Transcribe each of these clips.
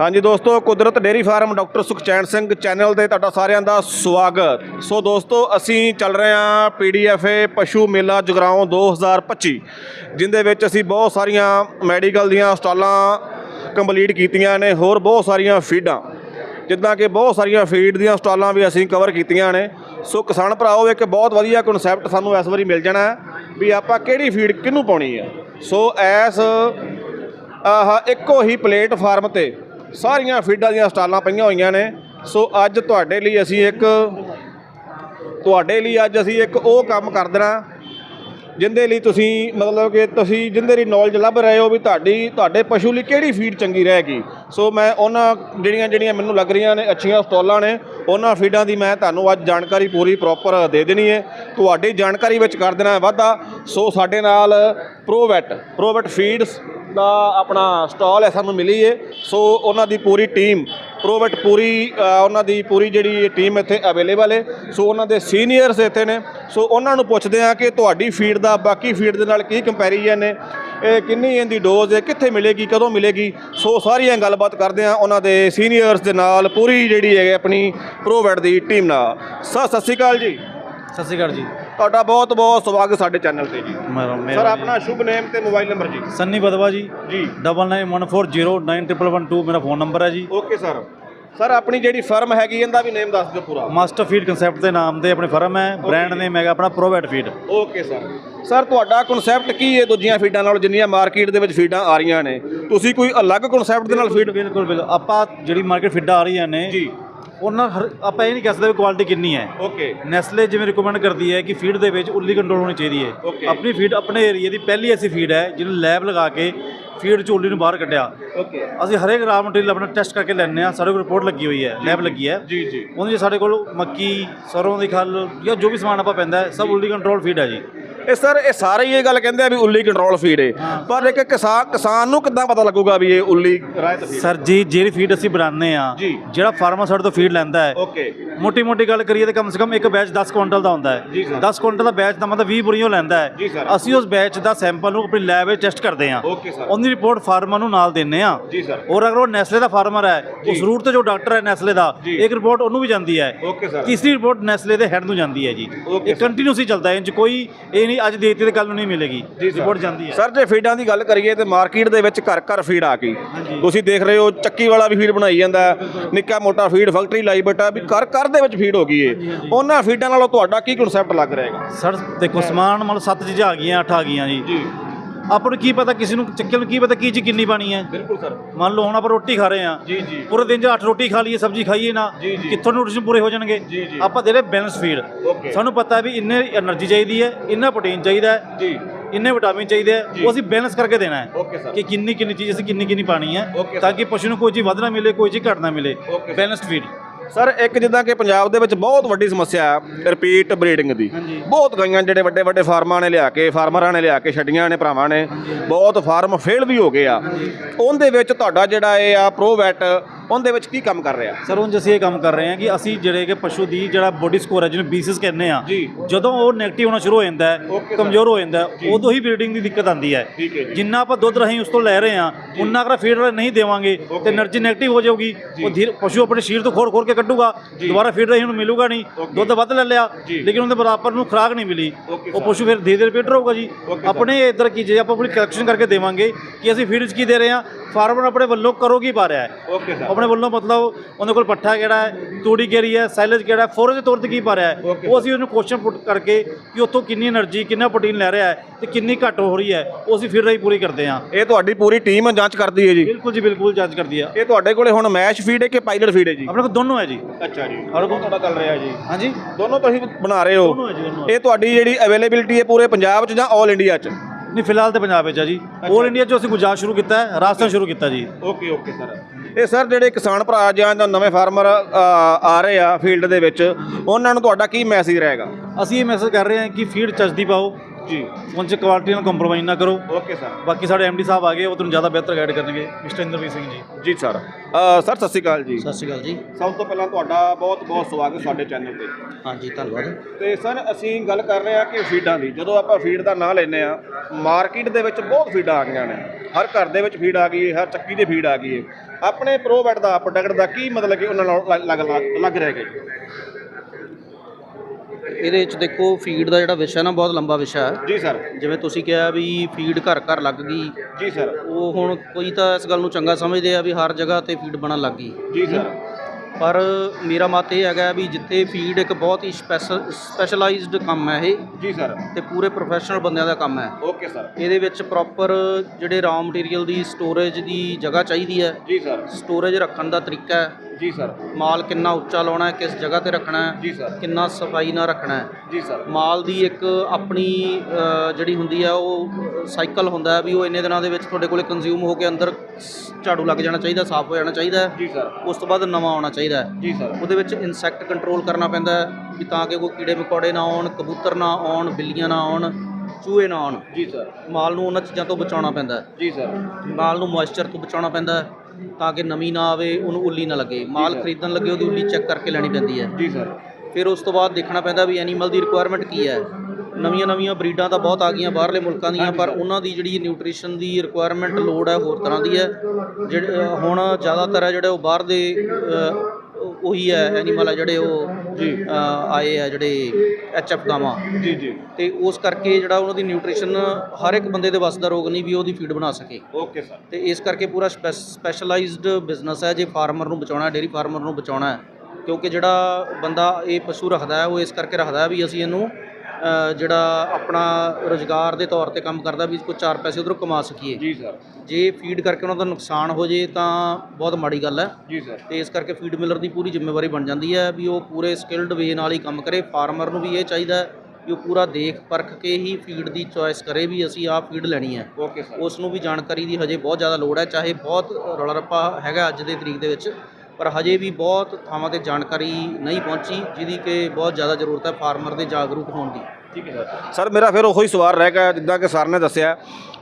ਹਾਂਜੀ ਦੋਸਤੋ, Kudrat dairy farm doctor Sukhchain Singh channel ਤੇ ਤੁਹਾਡਾ ਸਾਰਿਆਂ ਦਾ ਸਵਾਗਤ। ਸੋ ਦੋਸਤੋ, ਅਸੀਂ ਚੱਲ ਰਹੇ ਹਾਂ ਪੀਡੀਐਫਏ ਪਸ਼ੂ ਮੇਲਾ ਜਗਰਾਉਂ 2025 ਜਿੰਦੇ ਵਿੱਚ ਅਸੀਂ ਬਹੁਤ ਸਾਰੀਆਂ ਮੈਡੀਕਲ ਦੀਆਂ ਸਟਾਲਾਂ ਕੰਪਲੀਟ ਕੀਤੀਆਂ ਨੇ, ਹੋਰ ਬਹੁਤ ਸਾਰੀਆਂ ਫੀਡਾਂ। ਜਿੱਦਾਂ ਕਿ ਬਹੁਤ ਸਾਰੀਆਂ ਫੀਡ ਦੀਆਂ ਸਟਾਲਾਂ ਵੀ ਅਸੀਂ ਕਵਰ ਕੀਤੀਆਂ ਨੇ। ਸੋ ਕਿਸਾਨ ਭਰਾਓ, ਇੱਕ ਬਹੁਤ ਵਧੀਆ ਕਨਸੈਪਟ ਸਾਨੂੰ ਇਸ ਵਾਰੀ ਮਿਲ ਜਾਣਾ ਵੀ ਆਪਾਂ ਕਿਹੜੀ ਫੀਡ ਕਿਹਨੂੰ ਪਾਉਣੀ ਹੈ ਸੋ ਐਸ, ਆਹ, ਇੱਕੋ ਹੀ ਪਲੇਟਫਾਰਮ ਤੇ ਸਾਰੀਆਂ ਫੀਡਾਂ ਦੀਆਂ ਸਟਾਲਾਂ ਪਈਆਂ ਹੋਈਆਂ ਨੇ। ਸੋ ਅੱਜ ਤੁਹਾਡੇ ਲਈ ਅਸੀਂ ਇੱਕ ਤੁਹਾਡੇ ਲਈ ਅੱਜ ਅਸੀਂ ਇੱਕ ਉਹ ਕੰਮ ਕਰ ਦੇਣਾ, ਜਿੰਦੇ ਲਈ ਤੁਸੀਂ ਮਤਲਬ ਕਿ ਤੁਸੀਂ ਜਿੰਦੇ ਲਈ ਨੌਲੇਜ ਲੱਭ ਰਹੇ ਹੋ ਵੀ ਤੁਹਾਡੀ ਤੁਹਾਡੇ ਪਸ਼ੂ ਲਈ ਕਿਹੜੀ ਫੀਡ ਚੰਗੀ ਰਹੇਗੀ। ਸੋ ਮੈਂ ਉਹਨਾਂ ਜਿਹੜੀਆਂ ਜਿਹੜੀਆਂ ਮੈਨੂੰ ਲੱਗ ਰਹੀਆਂ ਨੇ ਅੱਛੀਆਂ ਸਟਾਲਾਂ ਨੇ ਉਹਨਾਂ ਫੀਡਾਂ ਦੀ ਮੈਂ ਤੁਹਾਨੂੰ ਅੱਜ ਜਾਣਕਾਰੀ ਪੂਰੀ ਪ੍ਰੋਪਰ ਦੇ ਦੇਣੀ ਹੈ। ਤੁਹਾਡੀ ਜਾਣਕਾਰੀ ਵਿੱਚ ਕਰ ਦੇਣਾ ਹੈ ਵਾਧਾ। ਸੋ ਸਾਡੇ ਨਾਲ ਪ੍ਰੋਵੈਟ ਪ੍ਰੋਵੈਟ ਫੀਡਸ ਦਾ ਆਪਣਾ ਸਟਾਲ ਹੈ, ਸਾਨੂੰ ਮਿਲੀ ਹੈ। ਸੋ ਉਹਨਾਂ ਦੀ ਪੂਰੀ ਟੀਮ ਪ੍ਰੋਵੈਟ ਪੂਰੀ ਉਹਨਾਂ ਦੀ ਪੂਰੀ ਜਿਹੜੀ ਟੀਮ ਇੱਥੇ ਅਵੇਲੇਬਲ ਹੈ। ਸੋ ਉਹਨਾਂ ਦੇ ਸੀਨੀਅਰਸ ਇੱਥੇ ਨੇ। ਸੋ ਉਹਨਾਂ ਨੂੰ ਪੁੱਛਦੇ ਆ ਕਿ ਤੁਹਾਡੀ ਫੀਡ ਦਾ ਬਾਕੀ ਫੀਡ ਦੇ ਨਾਲ ਕੀ ਕੰਪੈਰੀਜ਼ਨ ਹੈ ਇਹ ਕਿੰਨੀ ਇਹਦੀ ਡੋਜ਼ ਹੈ ਕਿੱਥੇ ਮਿਲੇਗੀ ਕਦੋਂ ਮਿਲੇਗੀ? ਸੋ ਸਾਰੀਆਂ ਗੱਲਬਾਤ ਕਰਦੇ ਆ ਉਹਨਾਂ ਦੇ ਸੀਨੀਅਰਸ ਦੇ ਨਾਲ ਪੂਰੀ ਜਿਹੜੀ ਹੈ ਆਪਣੀ ਪ੍ਰੋਵੈਟ ਦੀ ਟੀਮ ਨਾਲ। ਸਰ ਸਤਿ ਸ਼੍ਰੀ ਅਕਾਲ ਜੀ। ਸਤਿ ਸ਼੍ਰੀ ਅਕਾਲ ਜੀ। ਤੁਹਾਡਾ ਬਹੁਤ ਬਹੁਤ ਸਵਾਗਤ ਸਾਡੇ ਚੈਨਲ ਤੇ ਜੀ। ਸਰ ਆਪਣਾ ਸ਼ੁਭ ਨੇਮ ਤੇ ਮੋਬਾਈਲ ਨੰਬਰ ਜੀ। ਸੰਨੀ ਬਦਵਾ ਜੀ। ਜੀ। 9914091112 ਮੇਰਾ ਫੋਨ ਨੰਬਰ ਹੈ ਜੀ। ਓਕੇ ਸਰ ਸਰ ਆਪਣੀ ਜਿਹੜੀ ਫਰਮ ਹੈਗੀ ਇਹਦਾ ਵੀ ਨੇਮ ਦੱਸ ਦਿਓ ਪੂਰਾ। ਮਾਸਟਰ ਫੀਡ ਕਨਸੈਪਟ ਦੇ ਨਾਮ ਤੇ ਆਪਣੀ ਫਰਮ ਹੈ ਬ੍ਰਾਂਡ ਨੇਮ ਹੈਗਾ ਆਪਣਾ private feed okay sir sir ਤੁਹਾਡਾ ਕਨਸੈਪਟ ਕੀ ਹੈ? ਦੂਜੀਆਂ ਫੀਡਾਂ ਨਾਲੋਂ ਜਿੰਨੀਆਂ ਮਾਰਕੀਟ ਦੇ ਵਿੱਚ ਫੀਡਾਂ ਆ ਰਹੀਆਂ ਨੇ ਤੁਸੀਂ ਕੋਈ ਅਲੱਗ ਕਨਸੈਪਟ ਦੇ ਨਾਲ ਫੀਡ ਬਿਲਕੁਲ ਬਿਲਕੁਲ। ਆਪਾਂ ਜਿਹੜੀ ਮਾਰਕੀਟ ਫੀਡਾਂ ਆ ਰਹੀਆਂ ਨੇ ਜੀ। ਉਹਨਾਂ ਆਪਾਂ ਇਹ ਨਹੀਂ ਕਹਿ ਸਕਦੇ ਵੀ ਕੁਆਲਿਟੀ ਕਿੰਨੀ ਹੈ। ਓਕੇ ਨੈਸਲੇ ਜਿਵੇਂ ਰਿਕਮੈਂਡ ਕਰਦੀ ਹੈ ਕਿ ਫੀਡ ਦੇ ਵਿੱਚ ਉੱਲੀ ਕੰਟਰੋਲ ਹੋਣੀ ਚਾਹੀਦੀ. ਹੈ। ਆਪਣੀ ਫੀਡ ਆਪਣੇ ਏਰੀਆ ਦੀ ਪਹਿਲੀ ਐਸੀ ਫੀਡ ਹੈ ਜਿਹਨੂੰ ਲੈਬ ਲਗਾ ਕੇ ਫੀਡ ਉੱਲੀ ਨੂੰ ਬਾਹਰ ਕੱਢਿਆ। ਓਕੇ ਅਸੀਂ ਹਰੇਕ ਰਾ ਮਟੀਰੀਅਲ ਆਪਣਾ ਟੈਸਟ ਕਰਕੇ ਲੈਂਦੇ ਆ ਸਾਡੇ ਕੋਲ ਰਿਪੋਰਟ ਲੱਗੀ ਹੋਈ ਹੈ ਲੈਬ ਲੱਗੀ ਹੈ। ਜੀ ਜੀ। ਉਹਦੇ 'ਚ ਸਾਡੇ ਕੋਲ ਮੱਕੀ ਸਰੋਂ ਦੀ ਖੱਲ ਜਾਂ ਜੋ ਵੀ ਸਮਾਨ ਆਪਾਂ ਪੈਂਦਾ ਹੈ ਸਭ ਉੱਲੀ ਕੰਟਰੋਲ ਫੀਡ ਹੈ ਜੀ। ਇਹ ਸਰ ਇਹ ਸਾਰੇ ਹੀ ਇਹ ਗੱਲ ਕਹਿੰਦੇ ਆ ਵੀ ਉੱਲੀ ਕੰਟਰੋਲ ਫੀਡ ਹੈ ਪਰ ਇੱਕ ਕਿਸਾਨ ਕਿਸਾਨ ਨੂੰ ਕਿੱਦਾਂ ਪਤਾ ਲੱਗੂਗਾ ਵੀ ਇਹ ਉੱਲੀ ਰਾਇਤ ਫੀਡ ਸਰ ਜੀ ਜਿਹੜੀ ਫੀਡ ਅਸੀਂ ਬਣਾਉਂਦੇ ਆ। ਜਿਹੜਾ ਫਾਰਮਰ ਸਾਡੇ ਤੋਂ ਫੀਡ ਲੈਂਦਾ ਹੈ ਓਕੇ ਮੋਟੀ ਮੋਟੀ ਗੱਲ ਕਰੀਏ ਤਾਂ ਕਮ ਸੇ ਕਮ ਇੱਕ ਬੈਚ 10 ਕੁਇੰਟਲ ਦਾ ਹੁੰਦਾ ਹੈ ਸਰ। 10 ਕੁਇੰਟਲ ਦਾ ਬੈਚ ਦਾ ਮਤਲਬ 20 ਬੁਰੀਆਂ ਲੈਂਦਾ ਹੈ। ਅਸੀਂ ਉਸ ਬੈਚ ਦਾ ਸੈਂਪਲ ਨੂੰ ਆਪਣੀ ਲੈਬ ਵਿੱਚ ਟੈਸਟ ਕਰਦੇ ਆ। ਉਹਦੀ ਰਿਪੋਰਟ ਫਾਰਮਰ ਨੂੰ ਨਾਲ ਦਿੰਨੇ ਆ। ਔਰ ਅਗਰ ਉਹ ਨੈਸਲੇ ਦਾ ਫਾਰਮਰ ਹੈ ਉਸ ਰੂਟ ਤੇ ਜੋ ਡਾਕਟਰ ਹੈ ਨੈਸਲੇ ਦਾ। ਇੱਕ ਰਿਪੋਰਟ ਉਹਨੂੰ ਵੀ ਜਾਂਦੀ ਹੈ ਓਕੇ ਸਰ। ਤੀਸਰੀ ਰਿਪੋਰਟ ਨੈਸਲੇ ਦੇ ਹੈਡ ਨੂੰ ਜਾਂਦੀ ਹੈ ਜੀ ਇਹ ਕੰਟੀਨਿਊਸਲੀ ਚੱਲਦਾ ਹੈ 'ਚ ਕੋਈ ਇਹ ਨਹੀਂ ਅੱਜ ਦੇਤੀ ਤੇ ਕੱਲ ਨੂੰ ਨਹੀਂ ਮਿਲੇਗੀ। ਰਿਪੋਰਟ ਜਾਂਦੀ ਹੈ। ਸਰ ਜੇ ਫੀਡਾਂ ਦੀ ਗੱਲ ਕਰੀਏ ਤੇ ਮਾਰਕੀਟ ਦੇ ਵਿੱਚ ਘਰ ਘਰ ਫੀਡ ਆ ਗਈ। ਤੁਸੀਂ ਦੇਖ ਰਹੇ ਹੋ ਚੱਕੀ ਵਾਲਾ ਵੀ ਫੀਡ ਬਣਾਈ ਜਾਂਦਾ ਨਿੱਕਾ ਮੋਟਾ ਫੀਡ ਫੈਕਟਰੀ ਲਾਈ ਬੈਠਾ ਵੀ ਘਰ ਘਰ ਦੇ ਵਿੱਚ ਫੀਡ ਹੋ ਗਈ ਏ। ਉਹਨਾਂ ਫੀਡਾਂ ਨਾਲੋਂ ਤੁਹਾਡਾ ਕੀ ਕਨਸੈਪਟ ਲੱਗ ਰਿਹਾ ਹੈਗਾ? ਸਰ ਦੇਖੋ ਸਮਾਨ ਮਤਲਬ ਸੱਤ ਚੀਜ਼ਾਂ ਆ ਗਈਆਂ ਅੱਠ ਆ ਗਈਆਂ ਜੀ। ਆਪਾਂ ਨੂੰ ਕੀ ਪਤਾ ਕਿਸੇ ਨੂੰ ਚੱਕੇ ਨੂੰ ਕੀ ਪਤਾ ਕੀ ਚੀਜ਼ ਕਿੰਨੀ ਪਾਣੀ ਹੈ। ਬਿਲਕੁਲ ਸਰ। ਮੰਨ ਲਓ ਹੁਣ ਆਪਾਂ ਰੋਟੀ ਖਾ ਰਹੇ ਆ ਜੀ ਜੀ। ਪੂਰੇ ਦਿਨ ਜੇ ਅੱਠ ਰੋਟੀ ਖਾ ਲਈਏ ਸਬਜ਼ੀ ਖਾਈਏ ਨਾ। ਕਿੱਥੋਂ ਨਿਊਟ੍ਰੀਸ਼ਨ ਪੂਰੇ ਹੋ ਜਾਣਗੇ? ਆਪਾਂ ਦੇ ਰਹੇ ਬੈਲੈਂਸ ਫੀਡ Okay। ਸਾਨੂੰ ਪਤਾ ਵੀ ਇੰਨੇ એનર્ਜੀ ਚਾਹੀਦੀ ਹੈ ਇੰਨਾ ਪ੍ਰੋਟੀਨ ਚਾਹੀਦਾ ਹੈ ਜੀ। ਇੰਨੇ ਵਿਟਾਮਿਨ ਚਾਹੀਦੇ ਹੈ ਉਹ ਅਸੀਂ ਬੈਲੈਂਸ ਕਰਕੇ ਦੇਣਾ ਹੈ ਕਿ ਕਿੰਨੀ ਕਿੰਨੀ ਚੀਜ਼ ਅਸੀਂ ਕਿੰਨੀ ਕਿੰਨੀ ਪਾਣੀ ਹੈ ਤਾਂ ਕਿ ਪਸ਼ੂ ਨੂੰ ਕੋਈ ਚੀਜ਼ ਵੱਧ ਨਾ ਮਿਲੇ ਕੋਈ ਚੀਜ਼ ਘੱਟ ਨਾ ਮਿਲੇ। Okay, ਬੈਲੈਂਸਡ ਫੀਡ ਸਰ ਇੱਕ ਜਿੱਦਾਂ ਕਿ ਪੰਜਾਬ ਦੇ ਵਿੱਚ ਬਹੁਤ ਵੱਡੀ ਸਮੱਸਿਆ ਹੈ ਰਿਪੀਟ ਬਰੀਡਿੰਗ ਦੀ। ਬਹੁਤ ਗਈਆਂ ਜਿਹੜੇ ਵੱਡੇ ਵੱਡੇ ਫਾਰਮਾਂ ਨੇ ਲਿਆ ਕੇ ਫਾਰਮਰਾਂ ਨੇ ਲਿਆ ਕੇ ਛੱਡੀਆਂ ਨੇ ਭਰਾਵਾਂ ਨੇ। ਬਹੁਤ ਫਾਰਮ ਫੇਲ ਵੀ ਹੋ ਗਏ ਆ। ਉਹਦੇ ਵਿੱਚ ਤੁਹਾਡਾ ਜਿਹੜਾ ਇਹ ਆ ਪ੍ਰੋਵੈਟ ਉਹਦੇ ਵਿੱਚ ਕੀ ਕੰਮ ਕਰ ਰਿਹਾ? ਸਰ ਹੁਣ ਅਸੀਂ ਇਹ ਕੰਮ ਕਰ ਰਹੇ ਹਾਂ ਕਿ ਅਸੀਂ ਜਿਹੜੇ ਕਿ ਪਸ਼ੂ ਦੀ ਜਿਹੜਾ ਬੋਡੀ ਸਕੋਰ ਹੈ ਜਿਹਨੂੰ ਬੀਸਿਸ ਕਹਿੰਦੇ ਆ ਜਦੋਂ ਉਹ ਨੈਗੇਟਿਵ ਹੋਣਾ ਸ਼ੁਰੂ ਹੋ ਜਾਂਦਾ ਕਮਜ਼ੋਰ ਹੋ ਜਾਂਦਾ ਉਦੋਂ ਹੀ ਬਰੀਡਿੰਗ ਦੀ ਦਿੱਕਤ ਆਉਂਦੀ ਹੈ। ਜਿੰਨਾ ਆਪਾਂ ਦੁੱਧ ਰਹੀਂ ਉਸ ਤੋਂ ਲੈ ਰਹੇ ਆ ਉਨਾ ਅਗਰ ਫੀਡ ਨਹੀਂ ਦੇਵਾਂਗੇ ਤੇ એનર્ਜੀ ਨੈਗੇਟਿਵ ਹੋ ਜਾਊਗੀ। ਉਹ ਧੀਰ ਪਸ਼ੂ ਆਪਣੇ ਸ਼ਰੀਰ ਤੋਂ ਖੋਰ ਖੋਰ ਕੇ ਕੱਢੂਗਾ ਦੁਬਾਰਾ ਫੀਡ ਰਹੀਂ ਉਹਨੂੰ ਮਿਲੂਗਾ ਨਹੀਂ ਦੁੱਧ ਵੱਧ ਲੈ ਲਿਆ ਲੇਕਿਨ ਉਹਦੇ ਬਰਾਬਰ ਨੂੰ ਖਰਾਕ ਨਹੀਂ ਮਿਲੀ। ਉਹ ਪਸ਼ੂ ਫਿਰ ਧੀਰੇ ਧੀਰੇ ਪੇਟ ਰਹੂਗਾ ਜੀ। ਆਪਣੇ ਇਧਰ ਕੀ ਜੇ ਆਪਾਂ ਪੂਰੀ ਕਲੈਕਸ਼ਨ ਕਰਕੇ ਦੇਵਾਂਗੇ ਕਿ ਅਸੀਂ ਫੀਡ ਚ ਕੀ ਦੇ ਰਹੇ ਆ ਫਾਰਮਰ ਆਪਣੇ ਵੱਲੋਂ ਕਰੋਗੀ ਪਾ ਰਿਹਾ ਹੈ। ਓਕੇ ਆਪਣੇ ਵੱਲੋਂ ਮਤਲਬ ਉਹਨਾਂ ਕੋਲ ਪੱਠਾ ਕਿਹੜਾ ਹੈ ਤੂੜੀ ਕਿਹੜੀ ਹੈ ਸਾਈਲੇਜ ਕਿਹੜਾ ਹੈ ਦੇ ਤੌਰ ਤੇ ਕੀ ਪਾ ਰਿਹਾ ਹੈ? ਉਹ ਅਸੀਂ ਉਹਨੂੰ ਕੁਐਸਚਨ ਪੁੱਟ ਕਰਕੇ ਕਿ ਉੱਥੋਂ ਕਿੰਨੀ એનર્ਜੀ ਕਿੰਨਾ ਪ੍ਰੋਟੀਨ ਲੈ ਰਿਹਾ ਹੈ ਤੇ ਕਿੰਨੀ ਘੱਟ ਹੋ ਰਹੀ ਹੈ ਉਹ ਅਸੀਂ ਫਿਰ ਰਹੀ ਪੂਰੀ ਕਰਦੇ ਹਾਂ। ਇਹ ਤੁਹਾਡੀ ਪੂਰੀ ਟੀਮ ਜਾਂਚ ਕਰਦੀ ਹੈ ਜੀ? ਬਿਲਕੁਲ ਜੀ ਬਿਲਕੁਲ ਜਾਂਚ ਕਰਦੀ ਹੈ। ਇਹ ਤੁਹਾਡੇ ਕੋਲੇ ਹੁਣ ਮੈਸ਼ ਫੀਡ ਹੈ ਕਿ ਪਾਇਲਟ ਫੀਡ ਹੈ ਜੀ? ਆਪਣੇ ਕੋਲ ਦੋਨੋਂ ਹੈ ਜੀ। ਅੱਛਾ ਜੀ। ਹਰ ਕੋਲ ਤੁਹਾਡਾ ਚੱਲ ਰਿਹਾ ਜੀ। ਹਾਂਜੀ। ਦੋਨੋਂ ਤੁਸੀਂ ਬਣਾ ਰਹੇ ਹੋ? ਇਹ ਤੁਹਾਡੀ ਜਿਹੜੀ ਅਵੇਲੇਬਿਲਟੀ ਹੈ ਪੂਰੇ ਪੰਜਾਬ 'ਚ ਜਾਂ ਆਲ ਇੰਡੀਆ 'ਚ? ਨਹੀਂ ਫਿਲਹਾਲ ਤੇ ਪੰਜਾਬ ਵਿੱਚ ਆ ਜੀ। 올 ਇੰਡੀਆ 'ਚ ਅਸੀਂ ਗੁਜਰਾਤ ਸ਼ੁਰੂ ਕੀਤਾ ਹੈ ਰਾਜਸਥਾਨ ਸ਼ੁਰੂ ਕੀਤਾ ਜੀ। ਓਕੇ ਓਕੇ ਸਰ ਇਹ ਸਰ ਜਿਹੜੇ ਕਿਸਾਨ ਭਰਾ ਜਾਂ ਨਵੇਂ ਫਾਰਮਰ ਆ ਰਹੇ ਆ ਫੀਲਡ ਦੇ ਵਿੱਚ, ਉਹਨਾਂ ਨੂੰ ਤੁਹਾਡਾ ਕੀ ਮੈਸੇਜ ਰਹੇਗਾ? ਅਸੀਂ ਇਹ ਮੈਸੇਜ ਕਰ ਰਹੇ ਹਾਂ ਕਿ ਫੀਡ ਚਸਦੀ ਪਾਓ। ਜੀ। ਉਹਨਾਂ 'ਚ ਕੁਆਲਿਟੀ ਨਾਲ ਕੰਪਰੋਮਾਈਜ਼ ਨਾ ਕਰੋ। ਓਕੇ ਸਰ ਬਾਕੀ ਸਾਡੇ ਐਮਡੀ ਸਾਹਿਬ ਆ ਗਏ ਉਹ ਤੁਹਾਨੂੰ ਜ਼ਿਆਦਾ ਬਿਹਤਰ ਗਾਈਡ ਕਰਨਗੇ। ਮਿਸਟਰ ਇੰਦਰਵੀਰ ਸਿੰਘ ਜੀ। ਜੀ ਸਰ ਅ, ਸਰ ਸਤਿ ਸ਼੍ਰੀ ਅਕਾਲ ਜੀ। ਸਤਿ ਸ਼੍ਰੀ ਅਕਾਲ ਜੀ। ਸਭ ਤੋਂ ਪਹਿਲਾਂ ਤੁਹਾਡਾ ਬਹੁਤ ਬਹੁਤ ਸਵਾਗਤ ਸਾਡੇ ਚੈਨਲ ਤੇ। ਹਾਂਜੀ ਧੰਨਵਾਦ। ਤੇ ਸਰ ਅਸੀਂ ਗੱਲ ਕਰ ਰਹੇ ਹਾਂ ਕਿ ਫੀਡਾਂ ਦੀ। ਜਦੋਂ ਆਪਾਂ ਫੀਡ ਦਾ ਨਾਂ ਲੈਨੇ ਆ ਮਾਰਕੀਟ ਦੇ ਵਿੱਚ ਬਹੁਤ ਫੀਡਾਂ ਆ ਗਈਆਂ ਨੇ। ਹਰ ਘਰ ਦੇ ਵਿੱਚ ਫੀਡ ਆ ਗਈ ਹੈ ਹਰ ਚੱਕੀ ਦੀ ਫੀਡ ਆ ਗਈ ਹੈ ਆਪਣੇ ਪ੍ਰੋਵੈਟ ਦਾ ਪ੍ਰੋਡਕਟ ਦਾ ਕੀ ਮਤਲਬ ਕਿ ਉਹਨਾਂ ਨਾਲ ਲੱਗ ਲੱਗ- ਲੱਗ ਰਿਹਾ ਜੀ ਇਹਦੇ ਵਿੱਚ ਦੇਖੋ ਫੀਡ ਦਾ ਜਿਹੜਾ ਵਿਸ਼ਾ ਨਾ ਬਹੁਤ ਲੰਬਾ ਵਿਸ਼ਾ ਹੈ। ਜੀ ਸਰ। ਜਿਵੇਂ ਤੁਸੀਂ ਕਿਹਾ ਵੀ ਫੀਡ ਘਰ ਘਰ ਲੱਗ ਗਈ। ਜੀ ਸਰ। ਉਹ ਹੁਣ ਕੋਈ ਤਾਂ ਇਸ ਗੱਲ ਨੂੰ ਚੰਗਾ ਸਮਝਦੇ ਆ ਵੀ ਹਰ ਜਗ੍ਹਾ ਤੇ ਫੀਡ ਬਣਨ ਲੱਗ ਗਈ। ਜੀ ਸਰ। ਪਰ ਮੇਰਾ ਮਤ ਇਹ ਹੈਗਾ ਵੀ ਜਿੱਥੇ ਫੀਡ ਇੱਕ ਬਹੁਤ ਹੀ ਸਪੈਸ਼ਲ ਸਪੈਸ਼ਲਾਈਜ਼ਡ ਕੰਮ ਹੈ ਇਹ ਜੀ ਸਰ। ਤੇ ਪੂਰੇ ਪ੍ਰੋਫੈਸ਼ਨਲ ਬੰਦਿਆਂ ਦਾ ਕੰਮ ਹੈ। Okay sir. ਇਹਦੇ ਵਿੱਚ ਪ੍ਰੋਪਰ ਜਿਹੜੇ ਰਾਅ ਮਟੀਰੀਅਲ ਦੀ ਸਟੋਰੇਜ ਦੀ ਜਗ੍ਹਾ ਚਾਹੀਦੀ ਹੈ। ਜੀ ਸਰ। ਸਟੋਰੇਜ ਰੱਖਣ ਦਾ ਤਰੀਕਾ ਹੈ। ਜੀ ਸਰ। ਮਾਲ ਕਿੰਨਾ ਉੱਚਾ ਲਾਉਣਾ ਹੈ ਕਿਸ ਜਗ੍ਹਾ ਤੇ ਰੱਖਣਾ ਹੈ ਜੀ ਸਰ। ਕਿੰਨਾ ਸਫ਼ਾਈ ਨਾਲ ਰੱਖਣਾ ਹੈ। ਜੀ ਸਰ। ਮਾਲ ਦੀ ਇੱਕ ਆਪਣੀ ਜਿਹੜੀ ਹੁੰਦੀ ਆ ਉਹ ਸਾਈਕਲ ਹੁੰਦਾ ਹੈ ਵੀ ਉਹ ਇੰਨੇ ਦਿਨਾਂ ਦੇ ਵਿੱਚ ਤੁਹਾਡੇ ਕੋਲੇ ਕੰਜ਼ਿਊਮ ਹੋ ਕੇ ਅੰਦਰ ਝਾੜੂ ਲੱਗ ਜਾਣਾ ਚਾਹੀਦਾ ਸਾਫ਼ ਹੋ ਜਾਣਾ ਚਾਹੀਦਾ ਹੈ। ਜੀ ਸਰ। ਉਸ ਤੋਂ ਬਾਅਦ ਨਵਾਂ ਆਉਣਾ ਚਾਹੀਦਾ ਹੈ। ਜੀ ਸਰ। ਉਹਦੇ ਵਿੱਚ ਇਨਸੈਕਟ ਕੰਟਰੋਲ ਕਰਨਾ ਪੈਂਦਾ ਹੈ ਵੀ ਤਾਂ ਕਿ ਕੋਈ ਕੀੜੇ ਮਕੌੜੇ ਨਾ ਆਉਣ ਕਬੂਤਰ ਨਾ ਆਉਣ ਬਿੱਲੀਆਂ ਨਾ ਆਉਣ ਚੂਹੇ ਨਾ ਆਉਣ। ਜੀ ਸਰ। ਮਾਲ ਨੂੰ ਉਹਨਾਂ ਚੀਜ਼ਾਂ ਤੋਂ ਬਚਾਉਣਾ ਪੈਂਦਾ ਹੈ। ਜੀ ਸਰ। ਮਾਲ ਨੂੰ ਮੋਇਸਚਰ ਤੋਂ ਬਚਾਉਣਾ ਪੈਂਦਾ ਹੈ ਤਾਂ ਕਿ ਨਮੀ ਨਾ ਆਵੇ ਉਹਨੂੰ ਉੱਲੀ ਨਾ ਲੱਗੇ। ਮਾਲ। ਖਰੀਦਣ ਲੱਗੇ ਉਹਦੀ ਉੱਲੀ ਚੈੱਕ ਕਰਕੇ ਲੈਣੀ ਪੈਂਦੀ ਹੈ। ਜੀ ਸਰ। ਫਿਰ ਉਸ ਤੋਂ ਬਾਅਦ ਦੇਖਣਾ ਪੈਂਦਾ ਵੀ ਐਨੀਮਲ ਦੀ ਰਿਕੁਆਇਰਮੈਂਟ ਕੀ ਹੈ। ਨਵੀਆਂ ਨਵੀਆਂ ਬਰੀਡਾਂ ਤਾਂ ਬਹੁਤ ਆ ਗਈਆਂ ਬਾਹਰਲੇ ਮੁਲਕਾਂ ਦੀਆਂ ਪਰ ਉਹਨਾਂ ਦੀ ਜਿਹੜੀ ਨਿਊਟ੍ਰੀਸ਼ਨ ਦੀ ਰਿਕੁਆਇਰਮੈਂਟ ਲੋਡ ਹੈ ਹੋਰ ਤਰ੍ਹਾਂ ਦੀ ਹੈ। ਜਿਹੜੇ ਹੁਣ ਜ਼ਿਆਦਾਤਰ ਹੈ ਜਿਹੜੇ ਉਹ ਬਾਹਰ ਦੇ ਉਹੀ ਹੈ ਐਨੀਮਲ ਹੈ ਜਿਹੜੇ ਉਹ ਜੀ। ਆਏ ਆ ਜਿਹੜੇ ਐਚਐਫ ਗਾਵਾਂ। ਜੀ ਜੀ। ਤੇ ਉਸ ਕਰਕੇ ਜਿਹੜਾ ਉਹਨਾਂ ਦੀ ਨਿਊਟ੍ਰੀਸ਼ਨ ਹਰ ਇੱਕ ਬੰਦੇ ਦੇ ਵੱਸ ਦਾ ਰੋਗ ਨਹੀਂ ਵੀ ਉਹਦੀ ਫੀਡ ਬਣਾ ਸਕੇ। ਓਕੇ ਸਰ ਤੇ ਇਸ ਕਰਕੇ ਪੂਰਾ ਸਪੈਸ਼ਲਾਈਜ਼ਡ ਬਿਜ਼ਨਸ ਹੈ ਜੇ ਫਾਰਮਰ ਨੂੰ ਬਚਾਉਣਾ ਡੇਰੀ ਫਾਰਮਰ ਨੂੰ ਬਚਾਉਣਾ ਹੈ। ਕਿਉਂਕਿ ਜਿਹੜਾ ਬੰਦਾ ਇਹ ਪਸ਼ੂ ਰੱਖਦਾ ਹੈ ਉਹ ਇਸ ਕਰਕੇ ਰੱਖਦਾ ਹੈ ਵੀ ਅਸੀਂ ਇਹਨੂੰ ਜਿਹੜਾ ਆਪਣਾ ਰੋਜ਼ਗਾਰ ਦੇ ਤੌਰ ਤੇ ਕੰਮ ਕਰਦਾ ਵੀ ਕੋਈ ਚਾਰ ਪੈਸੇ ਉਧਰੋਂ ਕਮਾ ਸਕੀਏ। ਜੀ ਸਰ। ਜੇ ਫੀਡ ਕਰਕੇ ਉਹਨਾਂ ਦਾ ਨੁਕਸਾਨ ਹੋ ਜੇ ਤਾਂ ਬਹੁਤ ਮਾੜੀ ਗੱਲ ਹੈ। ਜੀ ਸਰ। ਤੇ ਇਸ ਕਰਕੇ ਫੀਡ ਮਿਲਰ ਦੀ ਪੂਰੀ ਜ਼ਿੰਮੇਵਾਰੀ ਬਣ ਜਾਂਦੀ ਹੈ ਵੀ ਉਹ ਪੂਰੇ ਸਕਿਲਡ ਵੇ ਨਾਲ ਹੀ ਕੰਮ ਕਰੇ। ਫਾਰਮਰ ਨੂੰ ਵੀ ਇਹ ਚਾਹੀਦਾ ਵੀ ਉਹ ਪੂਰਾ ਦੇਖ ਪਰਖ ਕੇ ਹੀ ਫੀਡ ਦੀ ਚੋਇਸ ਕਰੇ ਵੀ ਅਸੀਂ ਆਹ ਫੀਡ ਲੈਣੀ ਹੈ। ਓਕੇ ਸਰ ਉਸ ਨੂੰ ਵੀ ਜਾਣਕਾਰੀ ਦੀ ਹਜੇ ਬਹੁਤ ਜ਼ਿਆਦਾ ਲੋੜ ਹੈ। ਚਾਹੇ ਬਹੁਤ ਰੌਲਾ ਰੱਪਾ ਹੈਗਾ ਅੱਜ ਦੇ ਤਰੀਕ ਦੇ ਵਿੱਚ। ਪਰ ਹਜੇ ਵੀ ਬਹੁਤ ਥਾਵਾਂ ਤੇ ਜਾਣਕਾਰੀ ਨਹੀਂ ਪਹੁੰਚੀ, ਜਿਹਦੀ ਕਿ ਬਹੁਤ ਜ਼ਿਆਦਾ ਜ਼ਰੂਰਤ ਹੈ ਫਾਰਮਰ ਦੇ ਜਾਗਰੂਕ ਹੋਣ ਦੀ। ਠੀਕ ਹੈ ਸਰ। ਮੇਰਾ ਫਿਰ ਉਹੀ ਸਵਾਲ ਰਹਿ ਗਿਆ, ਜਿੱਦਾਂ ਕਿ ਸਰ ਨੇ ਦੱਸਿਆ,